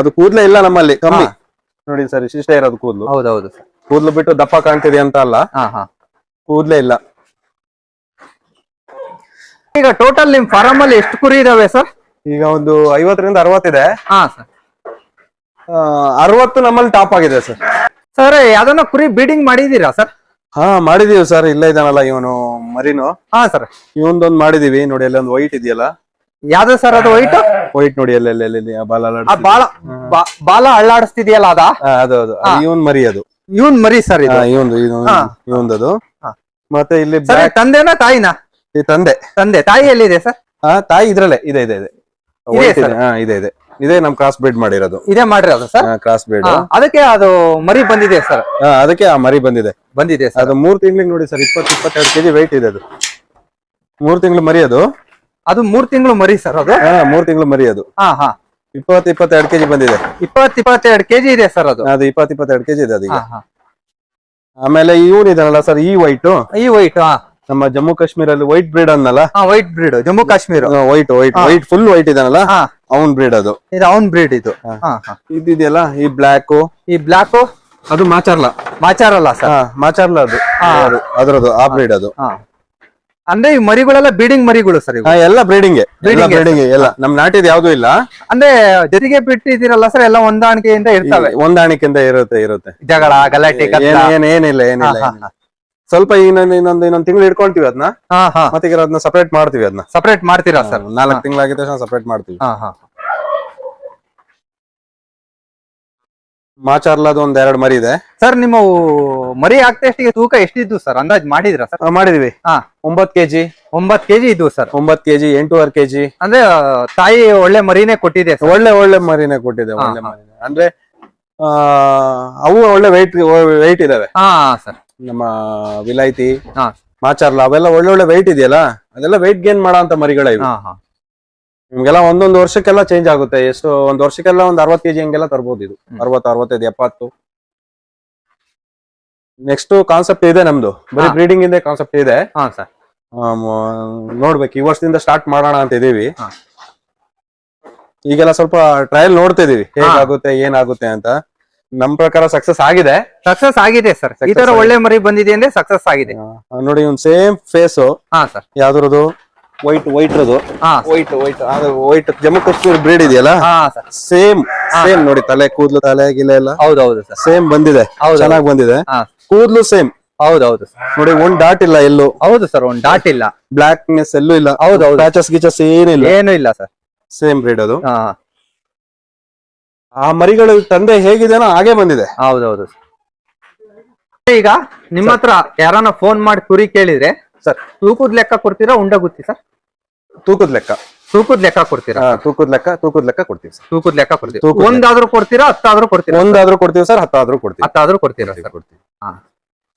ಅದು ಕೂದಲೇ ಇಲ್ಲ ನಮ್ಮಲ್ಲಿ ಕಮ್ಮಿ. ನೋಡಿ ಸರ್ ಇಷ್ಟೇ ಇರೋದು ಕೂದಲು. ಹೌದೌದು ಸರ್. ಕೂದಲು ಬಿಟ್ಟು ದಪ್ಪ ಕಾಣ್ತಿದೆ ಅಂತ ಅಲ್ಲ? ಹಾ ಹಾ. ಕೂದಲೇ ಇಲ್ಲ. ಈಗ ಟೋಟಲ್ ನಿಮ್ ಫಾರಂ ಅಲ್ಲಿ ಎಷ್ಟು ಕುರಿ ಇದಾವೆ ಸರ್ ಈಗ ಒಂದು ಐವತ್ತರಿಂದ ಅರವತ್ತಿದೆ. ಹಾ ಸರ್ ಅರವತ್ತು ನಮ್ಮಲ್ಲಿ ಟಾಪ್ ಆಗಿದೆ ಸರ್ ಸರ್ ಯಾವ್ದನ್ನ ಕುರಿ ಬೀಡಿಂಗ್ ಮಾಡಿದೀರಾ ಸರ್ ಹಾ ಮಾಡಿದೀವಿ ಸರ್ ಇಲ್ಲ ಇದಾನಲ್ಲ ಇವನು ಮರಿನು. ಹಾ ಸರ್ ಇವನ್ ಮಾಡಿದೀವಿ. ನೋಡಿ ಅಲ್ಲಿ ಒಂದು ವೈಟ್ ಇದೆಯಲ್ಲ? ಯಾವ್ದು ಸರ್ ಅದು ವೈಟ್ ವೈಟ್ ನೋಡಿ ಅಲ್ಲಿ ಬಾಲ. ಬಾಲ ಅಳ್ಳಾಡಿಸ್ತಿದ್ಯಲ್ಲ ಅದ? ಅದು ಅದು. ಇವನ್ ಮರಿ ಅದು. ಇವನ್ ಮರಿ ಸರ್ ಇದು. ಇವಂದು ಹಾ. ಇವಂದದು. ಹಾ. ಮತ್ತೆ ಇಲ್ಲಿ ಸರ್ ತಂದೆನಾ ತಾಯಿನಾ? ಈ ತಂದೆ. ತಂದೆ. ತಾಯಿ ಎಲ್ಲಿದೆ ಸರ್ ಆ ತಾಯಿ ಇದ್ರಲ್ಲೇ ಇದೆ ಇದೆ ಇದೆ. ಇದೆ White ಇದೆ ಹಾ ಇದೆ ಇದೆ. ಇದೇ ನಮ್ ಕ್ರಾಸ್ ಬ್ರೀಡ್ ಮಾಡಿರೋದು. ಇದೇ ಮಾಡಿರೋದು ಸರ್ ಕ್ರಾಸ್ ಬ್ರೀಡ್ ಅದಕ್ಕೆ ಅದು ಮರಿ ಬಂದಿದೆ ಸರ್ ಅದಕ್ಕೆ ಆ ಮರಿ ಬಂದಿದೆ. ಬಂದಿದೆ ಸರ್ ಅದು ಮೂರ್ ತಿಂಗಳಿಗೆ ನೋಡಿ ಸರ್ ಇಪ್ಪತ್ತು ಇಪ್ಪತ್ತೆರಡು ಕೆಜಿ ವೈಟ್ ಇದೆ ಅದು. ಮೂರ್ ತಿಂಗ್ಳು ಮರಿ ಅದು. ಅದು ಮೂರ್ ತಿಂಗ್ಳು ಮರಿ ಸರ್ ಅದು? ಹಾ ಮೂರ್ ತಿಂಗ್ಳು ಮರಿ ಅದು. ಹಾ ಹಾ. ಇಪ್ಪತ್ತು ಇಪ್ಪತ್ತೆರಡು ಕೆಜಿ ಬಂದಿದೆ. ಇಪ್ಪತ್ ಇಪ್ಪತ್ತೆರಡು ಕೆಜಿ ಇದೆ ಸರ್ ಅದು. ಅದು ಇಪ್ಪತ್ತು ಇಪ್ಪತ್ತೆರಡು ಕೆಜಿ ಇದೆ ಅದೀಗ. ಆಮೇಲೆ ಇವನ್ ಇದಾನಲ್ಲ ಸರ್ ಈ ವೈಟ್ ಈ ವೈಟ್ ನಮ್ಮ ಜಮ್ಮು ಕಾಶ್ಮೀರ ಅಲ್ಲಿ ವೈಟ್ ಬ್ರೀಡ್ ಅನ್ನಲ್ಲ white breed Jammu Kashmir. White white white full white ಇದಾನಲ್ಲ. ಅವನ್ ಬ್ರೀಡ್ ಅದು. ಇದು ಅವನ್ ಬ್ರೀಡ್ ಇದು. ಇದೆಯಲ್ಲ ಈ ಬ್ಲಾಕ್. ಈ ಬ್ಲಾಕ್? ಅದು ಮಾಚಾರ್ಲ. ಮಾಚಾರಲ್ಲ ಸರ್. ಮಾಚಾರ್ಲ ಅದು. ಅದ್ರದ್ದು ಆ ಬ್ರೀಡ್ ಅದು. ಹಾ. ಅಂದ್ರೆ ಈ ಮರಿಗಳೆಲ್ಲ ಬ್ರೀಡಿಂಗ್ ಮರಿಗಳು ಸರ್ ಇವು. ಹಾ ಎಲ್ಲ ಬ್ರೀಡಿಂಗ್ Breeding ಬ್ರೀಡಿಂಗ್ ಎಲ್ಲ. ನಮ್ ನಾಟಿದ್ ಯಾವ್ದು ಇಲ್ಲ. ಅಂದ್ರೆ ಜೊತೆಗೆ ಬಿಟ್ಟಿದ್ದೀರಲ್ಲ ಸರ್ ಎಲ್ಲ ಹೊಂದಾಣಿಕೆಯಿಂದ ಇರ್ತವೆ. ಹೊಂದಾಣಿಕೆಯಿಂದ ಇರುತ್ತೆ ಇರುತ್ತೆ. ಜಗಳ ಗಲಾಟೆ ಕತ್ಲ. ಏನ್ ಏನ್ ಏನಿಲ್ಲ ಏನಿಲ್ಲ ಹಾ, ಏನಿಲ್ಲ. ಸ್ವಲ್ಪ ಇನ್ನೊಂದು ಇನ್ನೊಂದು ಇನ್ನೊಂದು ತಿಂಗಳು ಇಟ್ಕೊಳ್ತೀವಿ ಅದನ್ನ ಹಾ ಹಾ. ಮತ್ತೆ ಈಗ ಅದನ್ನ ಸಪರೇಟ್ ಮಾಡ್ತೀವಿ ಅದನ್ನ ಸಪರೇಟ್ ಮಾಡ್ತೀರಾ ಸರ್? ನಾಲ್ಕು ತಿಂಗಳಾಗಿದ್ದ ತಕ್ಷಣ ಸಪರೇಟ್ ಮಾಡ್ತೀವಿ. ಹಾ ಹಾ. ಮಾಚಾರ್ಲದು ಒಂದ್ ಎರಡು ಮರಿ ಇದೆ. ಸರ್ ನಿಮ್ಮ ಮರಿ ಆಗ್ತಷ್ಟಿಗೆ ತೂಕ ಎಷ್ಟಿದ್ದು ಸರ್? ಅಂದಾಜ್ ಮಾಡಿದ್ರ ಸರ್? ಆ, ಮಾಡಿದೀವಿ. ಹಾ. ಒಂಬತ್ ಕೆಜಿ. ಒಂಬತ್ ಕೆಜಿ ಇದ್ವು ಸರ್? ಒಂಬತ್ ಕೆಜಿ ಎಂಟೂವರೆ ಕೆಜಿ. ಅಂದ್ರೆ ತಾಯಿ ಒಳ್ಳೆ ಮರಿನೇ ಕೊಟ್ಟಿದೆ ಸರ್? ಒಳ್ಳೆ ಒಳ್ಳೆ ಮರಿನೇ ಕೊಟ್ಟಿದೆ ಹಾ, ಒಳ್ಳೆ ಹಾ. ಮರಿನೇ. ಅಂದ್ರೆ ಆ ಅವು ಒಳ್ಳೆ ವೆಯ್ಟ್ ವೆಯ್ಟ್ ಇದಾವೆ ಹಾ ಸರ್. ನಮ್ಮ ವಿಲಾಯ್ತಿ ಹಾ. ಮಾಚಾರ್ಲ ಅವೆಲ್ಲ ಒಳ್ಳೆ ಒಳ್ಳೆ ವೆಯ್ಟ್ ಇದೆಯಲ್ಲ? ಅದೆಲ್ಲ ವೈಟ್ ಗೇನ್ ಮಾಡೋ ಅಂತ ಮರಿಗಳ ಇವು. ಹಾ ಹಾ. ನಿಮ್ಗೆಲ್ಲ ಒಂದೊಂದು ವರ್ಷಕ್ಕೆಲ್ಲ ಚೇಂಜ್ ಆಗುತ್ತೆ. ಎಷ್ಟು ಒಂದ್ ವರ್ಷಕ್ಕೆಲ್ಲ ಒಂದ್ ಅರವತ್ ಕೆಜಿ ಹಂಗೆಲ್ಲ ತರ್ಬೋದು ಇದು. ಅರವತ್ ಅರವತ್ತು ಅರವತ್ತೈದು ಎಪ್ಪತ್ತು. ನೆಕ್ಸ್ಟ್ ಕಾನ್ಸೆಪ್ಟ್ ಇದೆ ನಮ್ದು. ಬರೀ. ಬ್ರೀಡಿಂಗ್ ಇಂದ ಕಾನ್ಸೆಪ್ಟ್ ಇದೆ. ಹಾ ಸರ್ ನೋಡ್ಬೇಕು. ಈ ವರ್ಷದಿಂದ ಸ್ಟಾರ್ಟ್ ಮಾಡೋಣ ಅಂತ ಇದೀವಿ. ಈಗೆಲ್ಲ ಸ್ವಲ್ಪ ಟ್ರಯಲ್ ನೋಡ್ತಾ ಇದೀವಿ. ಹೇಗಾಗುತ್ತೆ ಏನಾಗುತ್ತೆ ಅಂತ. ನಮ್ ಪ್ರಕಾರ ಸಕ್ಸಸ್ ಆಗಿದೆ. ಸಕ್ಸಸ್ ಆಗಿದೆ ಸರ್ ಈ ತರ ಒಳ್ಳೆ ಮರಿ ಬಂದಿದೆ ಅಂದ್ರೆ ಸಕ್ಸಸ್ ಆಗಿದೆ. ನೋಡಿ ಒಂದ್ ಸೇಮ್ ಫೇಸ್ ಹಾ ಸರ್ ಯಾವ್ದ್ರದ್ದು? ವೈಟ್ ವೈಟ್ ಅದು ವೈಟ್ ವೈಟ್ ಅದು ವೈಟ್ ಜಮ್ಮು ಕಾಶ್ಮೀರ್ ಬ್ರೀಡ್ ಇದೆಯಲ್ಲ? ಸೇಮ್ ಸೇಮ್ ನೋಡಿ ತಲೆ ಕೂದ್ಲು ತಲೆ ಗಿಲೆ ಎಲ್ಲ. ಹೌದೌದು ಸರ್ ಸೇಮ್ ಬಂದಿದೆ. ಹೌದು. ಚೆನ್ನಾಗಿ ಬಂದಿದೆ. ಕೂದಲು ಸೇಮ್ ಹೌದೌದು. ನೋಡಿ ಒಂದ್ ಡಾಟ್ ಇಲ್ಲ ಎಲ್ಲೂ. ಹೌದು ಸರ್ ಒಂದ್ ಡಾಟ್ ಇಲ್ಲ. ಬ್ಲಾಕ್ನೆಸ್ ಎಲ್ಲೂ ಇಲ್ಲ. ಹೌದು, ಹೌದು. ಪ್ಯಾಚಸ್ ಗಿಚಸ್ ಏನಿಲ್ಲ ಏನು ಇಲ್ಲ ಸರ್ ಸೇಮ್ ಬ್ರೀಡ್ ಅದು. ಹಾ ಆ ಮರಿಗಳು ತಂದೆ ಹೇಗಿದೆನೋ ಹಾಗೆ ಬಂದಿದೆ. ಹೌದೌದು ಈಗ ನಿಮ್ಮ ಹತ್ರ ಯಾರನ್ನ ಫೋನ್ ಮಾಡಿ ಕುರಿ ಕೇಳಿದ್ರೆ ಸರ್ ತೂಕದ ಲೆಕ್ಕ ಕೊಡ್ತೀರಾ ಉಂಡ ಗುತ್ತಿ ಸರ್ ತೂಕದ ಲೆಕ್ಕ. ತೂಕದ ಲೆಕ್ಕ ಕೊಡ್ತೀರಾ? ತೂಕದ ಲೆಕ್ಕ ತೂಕದ ಲೆಕ್ಕ ಕೊಡ್ತೀವಿ ಸರ್. ತೂಕದ ಲೆಕ್ಕ ಕೊಡ್ತೀವಿ ತೂಕದ್ ಒಂದಾದ್ರೂ ಕೊಡ್ತೀರಾ ಹತ್ತಾದ್ರೂ ಕೊಡ್ತೀರಾ? ಒಂದಾದ್ರೂ ಕೊಡ್ತೀವಿ ಸರ್ ಹತ್ತಾದ್ರೂ ಕೊಡ್ತೀವಿ. ಹತ್ತಾದ್ರೂ ಕೊಡ್ತೀರಾ ಸರ್? ಕೊಡ್ತೀವಿ.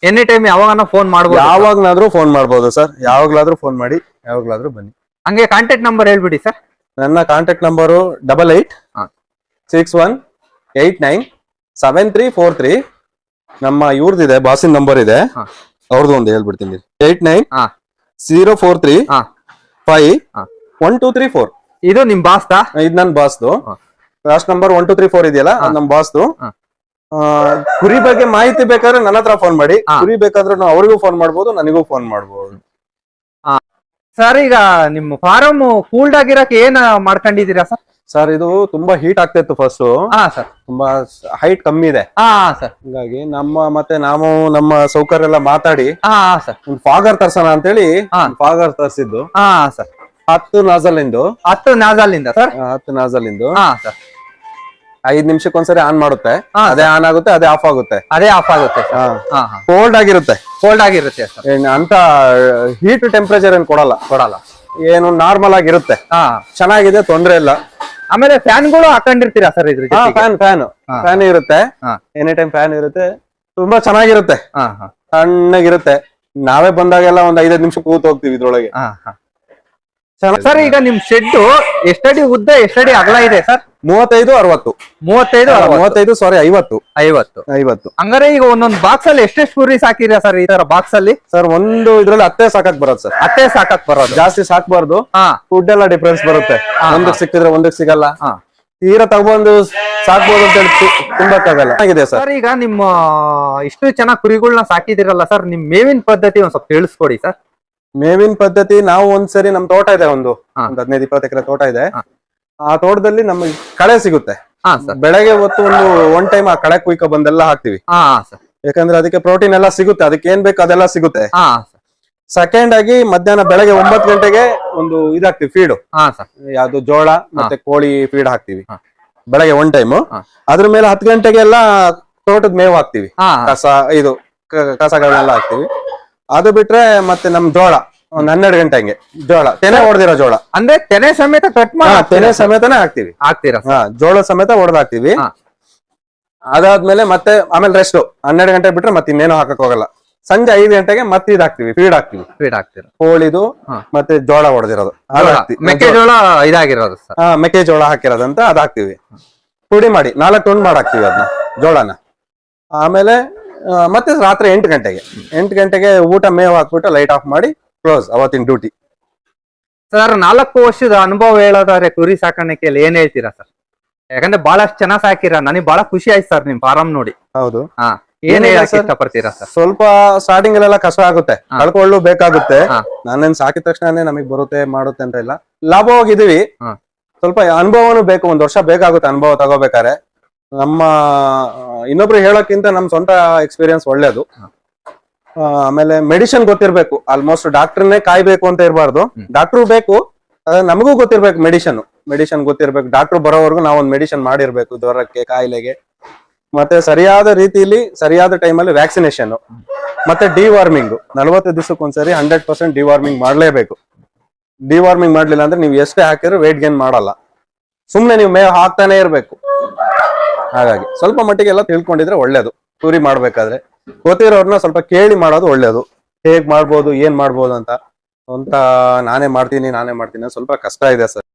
ಎನಿ ಟೈಮ್ ಯಾವಾಗನ ಫೋನ್ ಮಾಡ್ಬೋದು sir. ಯಾವಾಗ್ಲಾದ್ರೂ ಫೋನ್ ಮಾಡ್ಬೋದು ಸರ್. ಯಾವಾಗ್ಲಾದ್ರೂ ಫೋನ್ ಮಾಡಿ ಯಾವಾಗ್ಲಾದ್ರೂ ಬನ್ನಿ. ಹಂಗೆ ಕಾಂಟ್ಯಾಕ್ಟ್ ನಂಬರ್ ಹೇಳ್ಬಿಡಿ ಸರ್. ನನ್ನ ಕಾಂಟ್ಯಾಕ್ಟ್ ನಂಬರು ಡಬಲ್ ಏಟ್ ಹಾ. Six one eight nine seven three four three ನಮ್ಮ ಇವ್ರದಿದೆ ಬಾಸಿನ ನಂಬರ್ ಇದೆ. ಅವ್ರದ್ದು ಒಂದು ಹೇಳ್ಬಿಡ್ತೀನಿ. Eight nine zero four three five. One two three four ಇದು ನಿಮ್ ಬಾಸ್ತಾ ಇದು ನನ್ನ ಬಾಸ್ದು. Last number one two three four ಇದೆಯಲ್ಲ ನಮ್ಮ ನಮ್ ಬಾಸ್ದು ಕುರಿ ಬಗ್ಗೆ ಮಾಹಿತಿ ಬೇಕಾದ್ರೆ ನನ್ನ ಹತ್ರ ಫೋನ್ ಮಾಡಿ. ಕುರಿ ಬೇಕಾದ್ರೆ ನಾವು ಅವ್ರಿಗೂ ಫೋನ್ ಮಾಡ್ಬೋದು ನನಗೂ ಫೋನ್ ಮಾಡ್ಬೋದು. ಸರ್ ಈಗ ನಿಮ್ ಫಾರಂ ಕೂಲ್ಡ್ ಆಗಿರಕ್ಕೆ ಏನ್ ಮಾಡ್ಕೊಂಡಿದೀರಾ ಸರ್? ಸರ್ ಇದು ತುಂಬಾ ಹೀಟ್ ಆಗ್ತಿತ್ತು ಫಸ್ಟ್ ಹಾ ಸರ್ ತುಂಬಾ ಹೈಟ್ ಕಮ್ಮಿ ಇದೆ. ಹಾ ಸರ್ ಹಂಗಾಗಿ ನಮ್ಮ ಮತ್ತೆ ನಾವು ನಮ್ಮ ಸೌಕರ್ಯ ಎಲ್ಲ ಮಾತಾಡಿ ಹಾ ಸರ್ ಒಂದು ಫಾಗರ್ ತರ್ಸೋಣ ಅಂತೇಳಿ. ಫಾಗರ್ ತರ್ಸಿದ್ದು. ಹಾ ಸರ್ ಹತ್ತು ನಾಜಲ್ ಇಂದು ಹತ್ತು ಇಂದ ಸರ್ ಹತ್ತು ನಾಜಲ್ ಇಂದು ಹಾ ಸರ್ ಐದ್ ನಿಮಿಷಕ್ಕೆ ಒಂದ್ಸರಿ ಆನ್ ಮಾಡುತ್ತೆ ಅದೇ ಆನ್ ಆಗುತ್ತೆ ಅದೇ ಆಫ್ ಆಗುತ್ತೆ. ಅದೇ ಆಫ್ ಆಗುತ್ತೆ ಹಾ. ಹಾ ಕೋಲ್ಡ್ ಆಗಿರುತ್ತೆ. ಕೋಲ್ಡ್ ಆಗಿರುತ್ತೆ ಅಂತ ಹೀಟ್ ಟೆಂಪರೇಚರ್ ಏನ್ ಕೊಡಲ್ಲ. ಕೊಡಲ್ಲ. ಏನು ನಾರ್ಮಲ್ ಆಗಿರುತ್ತೆ. ಹಾ. ಚೆನ್ನಾಗಿದೆ ತೊಂದ್ರೆ ಇಲ್ಲ. ಆಮೇಲೆ ಫ್ಯಾನ್ಗಳು ಹಾಕೊಂಡಿರ್ತೀರಾ ಸರ್ ಇದ್ರ ಫ್ಯಾನ್ ಫ್ಯಾನ್ ಫ್ಯಾನ್ ಇರುತ್ತೆ. ಎನಿ ಟೈಮ್ ಫ್ಯಾನ್ ಇರುತ್ತೆ. ತುಂಬಾ ಚೆನ್ನಾಗಿರುತ್ತೆ. ಸಣ್ಣಗಿರುತ್ತೆ. ನಾವೇ ಬಂದಾಗೆಲ್ಲ ಒಂದ್ ಐದೈದು ನಿಮಿಷ ಕೂತ್ ಹೋಗ್ತೀವಿ ಇದ್ರೊಳಗೆ. ಸರ್ ಈಗ ನಿಮ್ ಶೆಡ್ ಎಷ್ಟಡಿ ಉದ್ದ ಎಷ್ಟಡಿ ಅಗಲ ಇದೆ ಸರ್ ಮೂವತ್ತೈದು ಅರವತ್ತು. ಮೂವತ್ತೈದು ಮೂವತ್ತೈದು ಸಾರಿ ಐವತ್ತು. ಐವತ್ತು. ಐವತ್ತು. ಹಂಗಾರೆ ಈಗ ಒಂದೊಂದು ಬಾಕ್ಸ್ ಅಲ್ಲಿ ಎಷ್ಟೆಷ್ಟು ಕುರಿ ಸಾಕಿರ ಸರ್ ಈ ತರ ಬಾಕ್ಸ್ ಅಲ್ಲಿ? ಸರ್ ಒಂದು ಇದ್ರಲ್ಲಿ ಅತ್ತೆ ಸಾಕಕ್ ಬರೋದು ಸರ್ ಅತ್ತೆ ಸಾಕಕ್ ಬರೋದು. ಜಾಸ್ತಿ ಸಾಕ್ಬಾರ್ದು. ಹಾ. ಫುಡ್ ಎಲ್ಲ ಡಿಫ್ರೆನ್ಸ್ ಬರುತ್ತೆ. ಒಂದಕ್ ಸಿಕ್ಕಿದ್ರೆ ಒಂದಕ್ ಸಿಗಲ್ಲ. ಹಾ. ತೀರಾ ತಗೊಂಡು ಸಾಕ್ಬೋದು ಅಂತ ಹೇಳಿ ತುಂಬಾ ತುಂಬಕ್ಕಾಗಲ್ಲ. ಆಗಿದೆ ಸರ್ ಈಗ ನಿಮ್ಮ ಇಷ್ಟು ಚೆನ್ನಾಗಿ ಕುರಿಗಳನ್ನ ಸಾಕಿದಿರಲ್ಲ ಸರ್ ನಿಮ್ ಮೇವಿನ ಪದ್ಧತಿ ಒಂದ್ ಸ್ವಲ್ಪ ತಿಳಿಸ್ಕೊಡಿ ಸರ್ ಮೇವಿನ ಪದ್ಧತಿ ನಾವು ಒಂದ್ಸರಿ ನಮ್ ತೋಟ ಇದೆ ಒಂದು ಹದಿನೈದು ಇಪ್ಪತ್ತು ಎಕರೆ ತೋಟ ಇದೆ. ಆ ತೋಟದಲ್ಲಿ ನಮಗೆ ಕಳೆ ಸಿಗುತ್ತೆ. ಬೆಳಗ್ಗೆ ಹೊತ್ತು ಒಂದು ಒನ್ ಟೈಮ್ ಆ ಕಳೆ ಕುಯ್ಕ ಬಂದೆಲ್ಲ ಹಾಕ್ತಿವಿ. ಯಾಕಂದ್ರೆ ಅದಕ್ಕೆ ಪ್ರೋಟೀನ್ ಎಲ್ಲ ಸಿಗುತ್ತೆ. ಅದಕ್ಕೆ ಏನ್ ಬೇಕು ಅದೆಲ್ಲ ಸಿಗುತ್ತೆ. ಸೆಕೆಂಡ್ ಆಗಿ ಮಧ್ಯಾಹ್ನ ಬೆಳಗ್ಗೆ ಒಂಬತ್ತು ಗಂಟೆಗೆ ಒಂದು ಇದಾಕ್ತಿವಿ ಫೀಡ್ ಯಾವ್ದು ಜೋಳ ಮತ್ತೆ ಕೋಳಿ ಫೀಡ್ ಹಾಕ್ತಿವಿ. ಬೆಳಗ್ಗೆ ಒನ್ ಟೈಮ್. ಅದ್ರ ಮೇಲೆ ಹತ್ತು ಗಂಟೆಗೆಲ್ಲ ತೋಟದ ಮೇವು ಹಾಕ್ತಿವಿ. ಕಸ ಇದು ಕಸಗಳನ್ನೆಲ್ಲ ಹಾಕ್ತಿವಿ. ಅದು ಬಿಟ್ರೆ ಮತ್ತೆ ನಮ್ ಜೋಳ ಒಂದ್ ಹನ್ನೆರಡು ಗಂಟೆ ಹಂಗೆ. ಜೋಳ ತೆನೆ ಹೊಡೆದಿರೋ ಜೋಳ. ಅಂದ್ರೆ ತೆನೆ ಸಮೇತ ಕಟ್ ಮಾಡಿ ತೆನೆ? ಸಮೇತನೇ ಹಾಕ್ತಿವಿ. ಹಾಕ್ತೀರಾ? ಹಾ ಜೋಳ ಸಮೇತ ಹೊಡೆದ್ ಹಾಕ್ತಿವಿ ಹಾ. ಅದಾದ್ಮೇಲೆ ಮತ್ತೆ ಆಮೇಲೆ ರೆಸ್ಟ್ ಹನ್ನೆರಡು ಗಂಟೆ ಬಿಟ್ರೆ ಮತ್ತೆ ಇನ್ನೇನು ಹಾಕಕ್ ಹೋಗಲ್ಲ. ಸಂಜೆ ಐದು ಗಂಟೆಗೆ ಮತ್ತೆ ಇದ್ ಹಾಕ್ತಿವಿ ಫೀಡ್ ಹಾಕ್ತಿವಿ. ಫೀಡ್ ಹಾಕ್ತೀರಾ? ಕೋಳಿದು ಹಾ. ಮತ್ತೆ ಜೋಳ ಹೊಡೆದಿರೋದು ಅದು ಜೋಳ, ಹಾಕ್ತಿವಿ. ಮೆಕ್ಕೆಜೋಳ ಇದಾಗಿರೋದು ಸರ್. ಹಾ ಮೆಕ್ಕೆಜೋಳ ಹಾಕಿರೋದಂತ ಅದ್ ಹಾಕ್ತಿವಿ. ಪುಡಿ ಮಾಡಿ ನಾಲ್ಕು ತುಂಡು ಮಾಡಾಕ್ತಿವಿ ಅದನ್ನ ಜೋಳನ. ಆಮೇಲೆ ಮತ್ತೆ ರಾತ್ರಿ ಎಂಟು ಗಂಟೆಗೆ. ಎಂಟು ಗಂಟೆಗೆ ಊಟ ಮೇವು ಹಾಕ್ಬಿಟ್ಟು ಲೈಟ್ ಆಫ್ ಮಾಡಿ ಕ್ಲೋಸ್ ಅವತ್ತಿನ ಡ್ಯೂಟಿ ಸರ್ ನಾಲ್ಕು ವರ್ಷದ ಅನುಭವ ಹೇಳೋದಾದ್ರೆ ಕುರಿ ಸಾಕಾಣಿಕೆಯಲ್ಲಿ ಏನ್ ಹೇಳ್ತೀರಾ ಸರ್ ಯಾಕಂದ್ರೆ ಬಹಳಷ್ಟು ಚೆನ್ನಾಗಿ ಸಾಕಿರ ನನಗೆ ಬಹಳ ಖುಷಿ ಆಯ್ತು ಸರ್ ನಿಮ್ ಫಾರಂ ನೋಡಿ. ಹೌದು. ಹಾ ಏನ್ ಹೇಳಕ್ ಇಷ್ಟಪಡ್ತೀರಾ ಸರ್ ಸ್ವಲ್ಪ ಸ್ಟಾರ್ಟಿಂಗ್ ಅಲ್ಲೆಲ್ಲ ಕಷ್ಟ ಆಗುತ್ತೆ. ಕಳ್ಕೊಳ್ಳು ಬೇಕಾಗುತ್ತೆ. ನಾನೇನ್ ಸಾಕಿದ ತಕ್ಷಣನೇ ನಮಗ್ ಬರುತ್ತೆ ಮಾಡುತ್ತೆ ಅಂತ ಇಲ್ಲ. ಲಾಭವಾಗಿದೀವಿ. ಸ್ವಲ್ಪ ಅನುಭವನೂ ಬೇಕು ಒಂದ್ ವರ್ಷ ಬೇಕಾಗುತ್ತೆ ಅನುಭವ ತಗೋಬೇಕಾರೆ ನಮ್ಮ ಇನ್ನೊಬ್ರು ಹೇಳೋಕ್ಕಿಂತ ನಮ್ ಸ್ವಂತ ಎಕ್ಸ್ಪೀರಿಯನ್ಸ್ ಒಳ್ಳೇದು. ಆ, ಆಮೇಲೆ ಮೆಡಿಸಿನ್ ಗೊತ್ತಿರ್ಬೇಕು. ಆಲ್ಮೋಸ್ಟ್ ಡಾಕ್ಟರ್ನೇ ಕಾಯ್ಬೇಕು ಅಂತ ಇರಬಾರ್ದು. ಡಾಕ್ಟ್ರು ಬೇಕು ನಮಗೂ ಗೊತ್ತಿರ್ಬೇಕು ಮೆಡಿಷನ್ ಮೆಡಿಷನ್ ಗೊತ್ತಿರ್ಬೇಕು. ಡಾಕ್ಟರ್ ಬರೋವರೆಗೂ ನಾವು ಒಂದು ಮೆಡಿಷನ್ ಮಾಡಿರ್ಬೇಕು ಜ್ವರಕ್ಕೆ ಕಾಯಿಲೆಗೆ. ಮತ್ತೆ ಸರಿಯಾದ ರೀತಿಯಲ್ಲಿ ಸರಿಯಾದ ಟೈಮಲ್ಲಿ ವ್ಯಾಕ್ಸಿನೇಷನ್ ಮತ್ತೆ ಡಿವಾರ್ಮಿಂಗ್ ನಲವತ್ತು ದಿವಸಕ್ಕೊಂದ್ಸರಿ ಹಂಡ್ರೆಡ್ ಪರ್ಸೆಂಟ್ ಡಿವಾರ್ಮಿಂಗ್ ಮಾಡಲೇಬೇಕು. ಡಿವಾರ್ಮಿಂಗ್ ಮಾಡ್ಲಿಲ್ಲ ಅಂದ್ರೆ ನೀವು ಎಷ್ಟೇ ಹಾಕಿದ್ರು ವೇಟ್ ಗೇನ್ ಮಾಡಲ್ಲ. ಸುಮ್ಮನೆ ನೀವು ಮೇವ್ ಹಾಕ್ತಾನೆ ಇರ್ಬೇಕು. ಹಾಗಾಗಿ ಸ್ವಲ್ಪ ಮಟ್ಟಿಗೆ ಎಲ್ಲ ತಿಳ್ಕೊಂಡಿದ್ರೆ ಒಳ್ಳೇದು. ಟೂರಿ ಮಾಡ್ಬೇಕಾದ್ರೆ ಗೊತ್ತಿರೋರ್ನ ಸ್ವಲ್ಪ ಕೇಳಿ ಮಾಡೋದು ಒಳ್ಳೇದು. ಹೇಗ್ ಮಾಡ್ಬೋದು, ಏನ್ ಮಾಡ್ಬೋದು ಅಂತ. ಅಂತ ನಾನೇ ಮಾಡ್ತೀನಿ ನಾನೇ ಮಾಡ್ತೀನಿ ಸ್ವಲ್ಪ ಕಷ್ಟ ಇದೆ ಸರ್.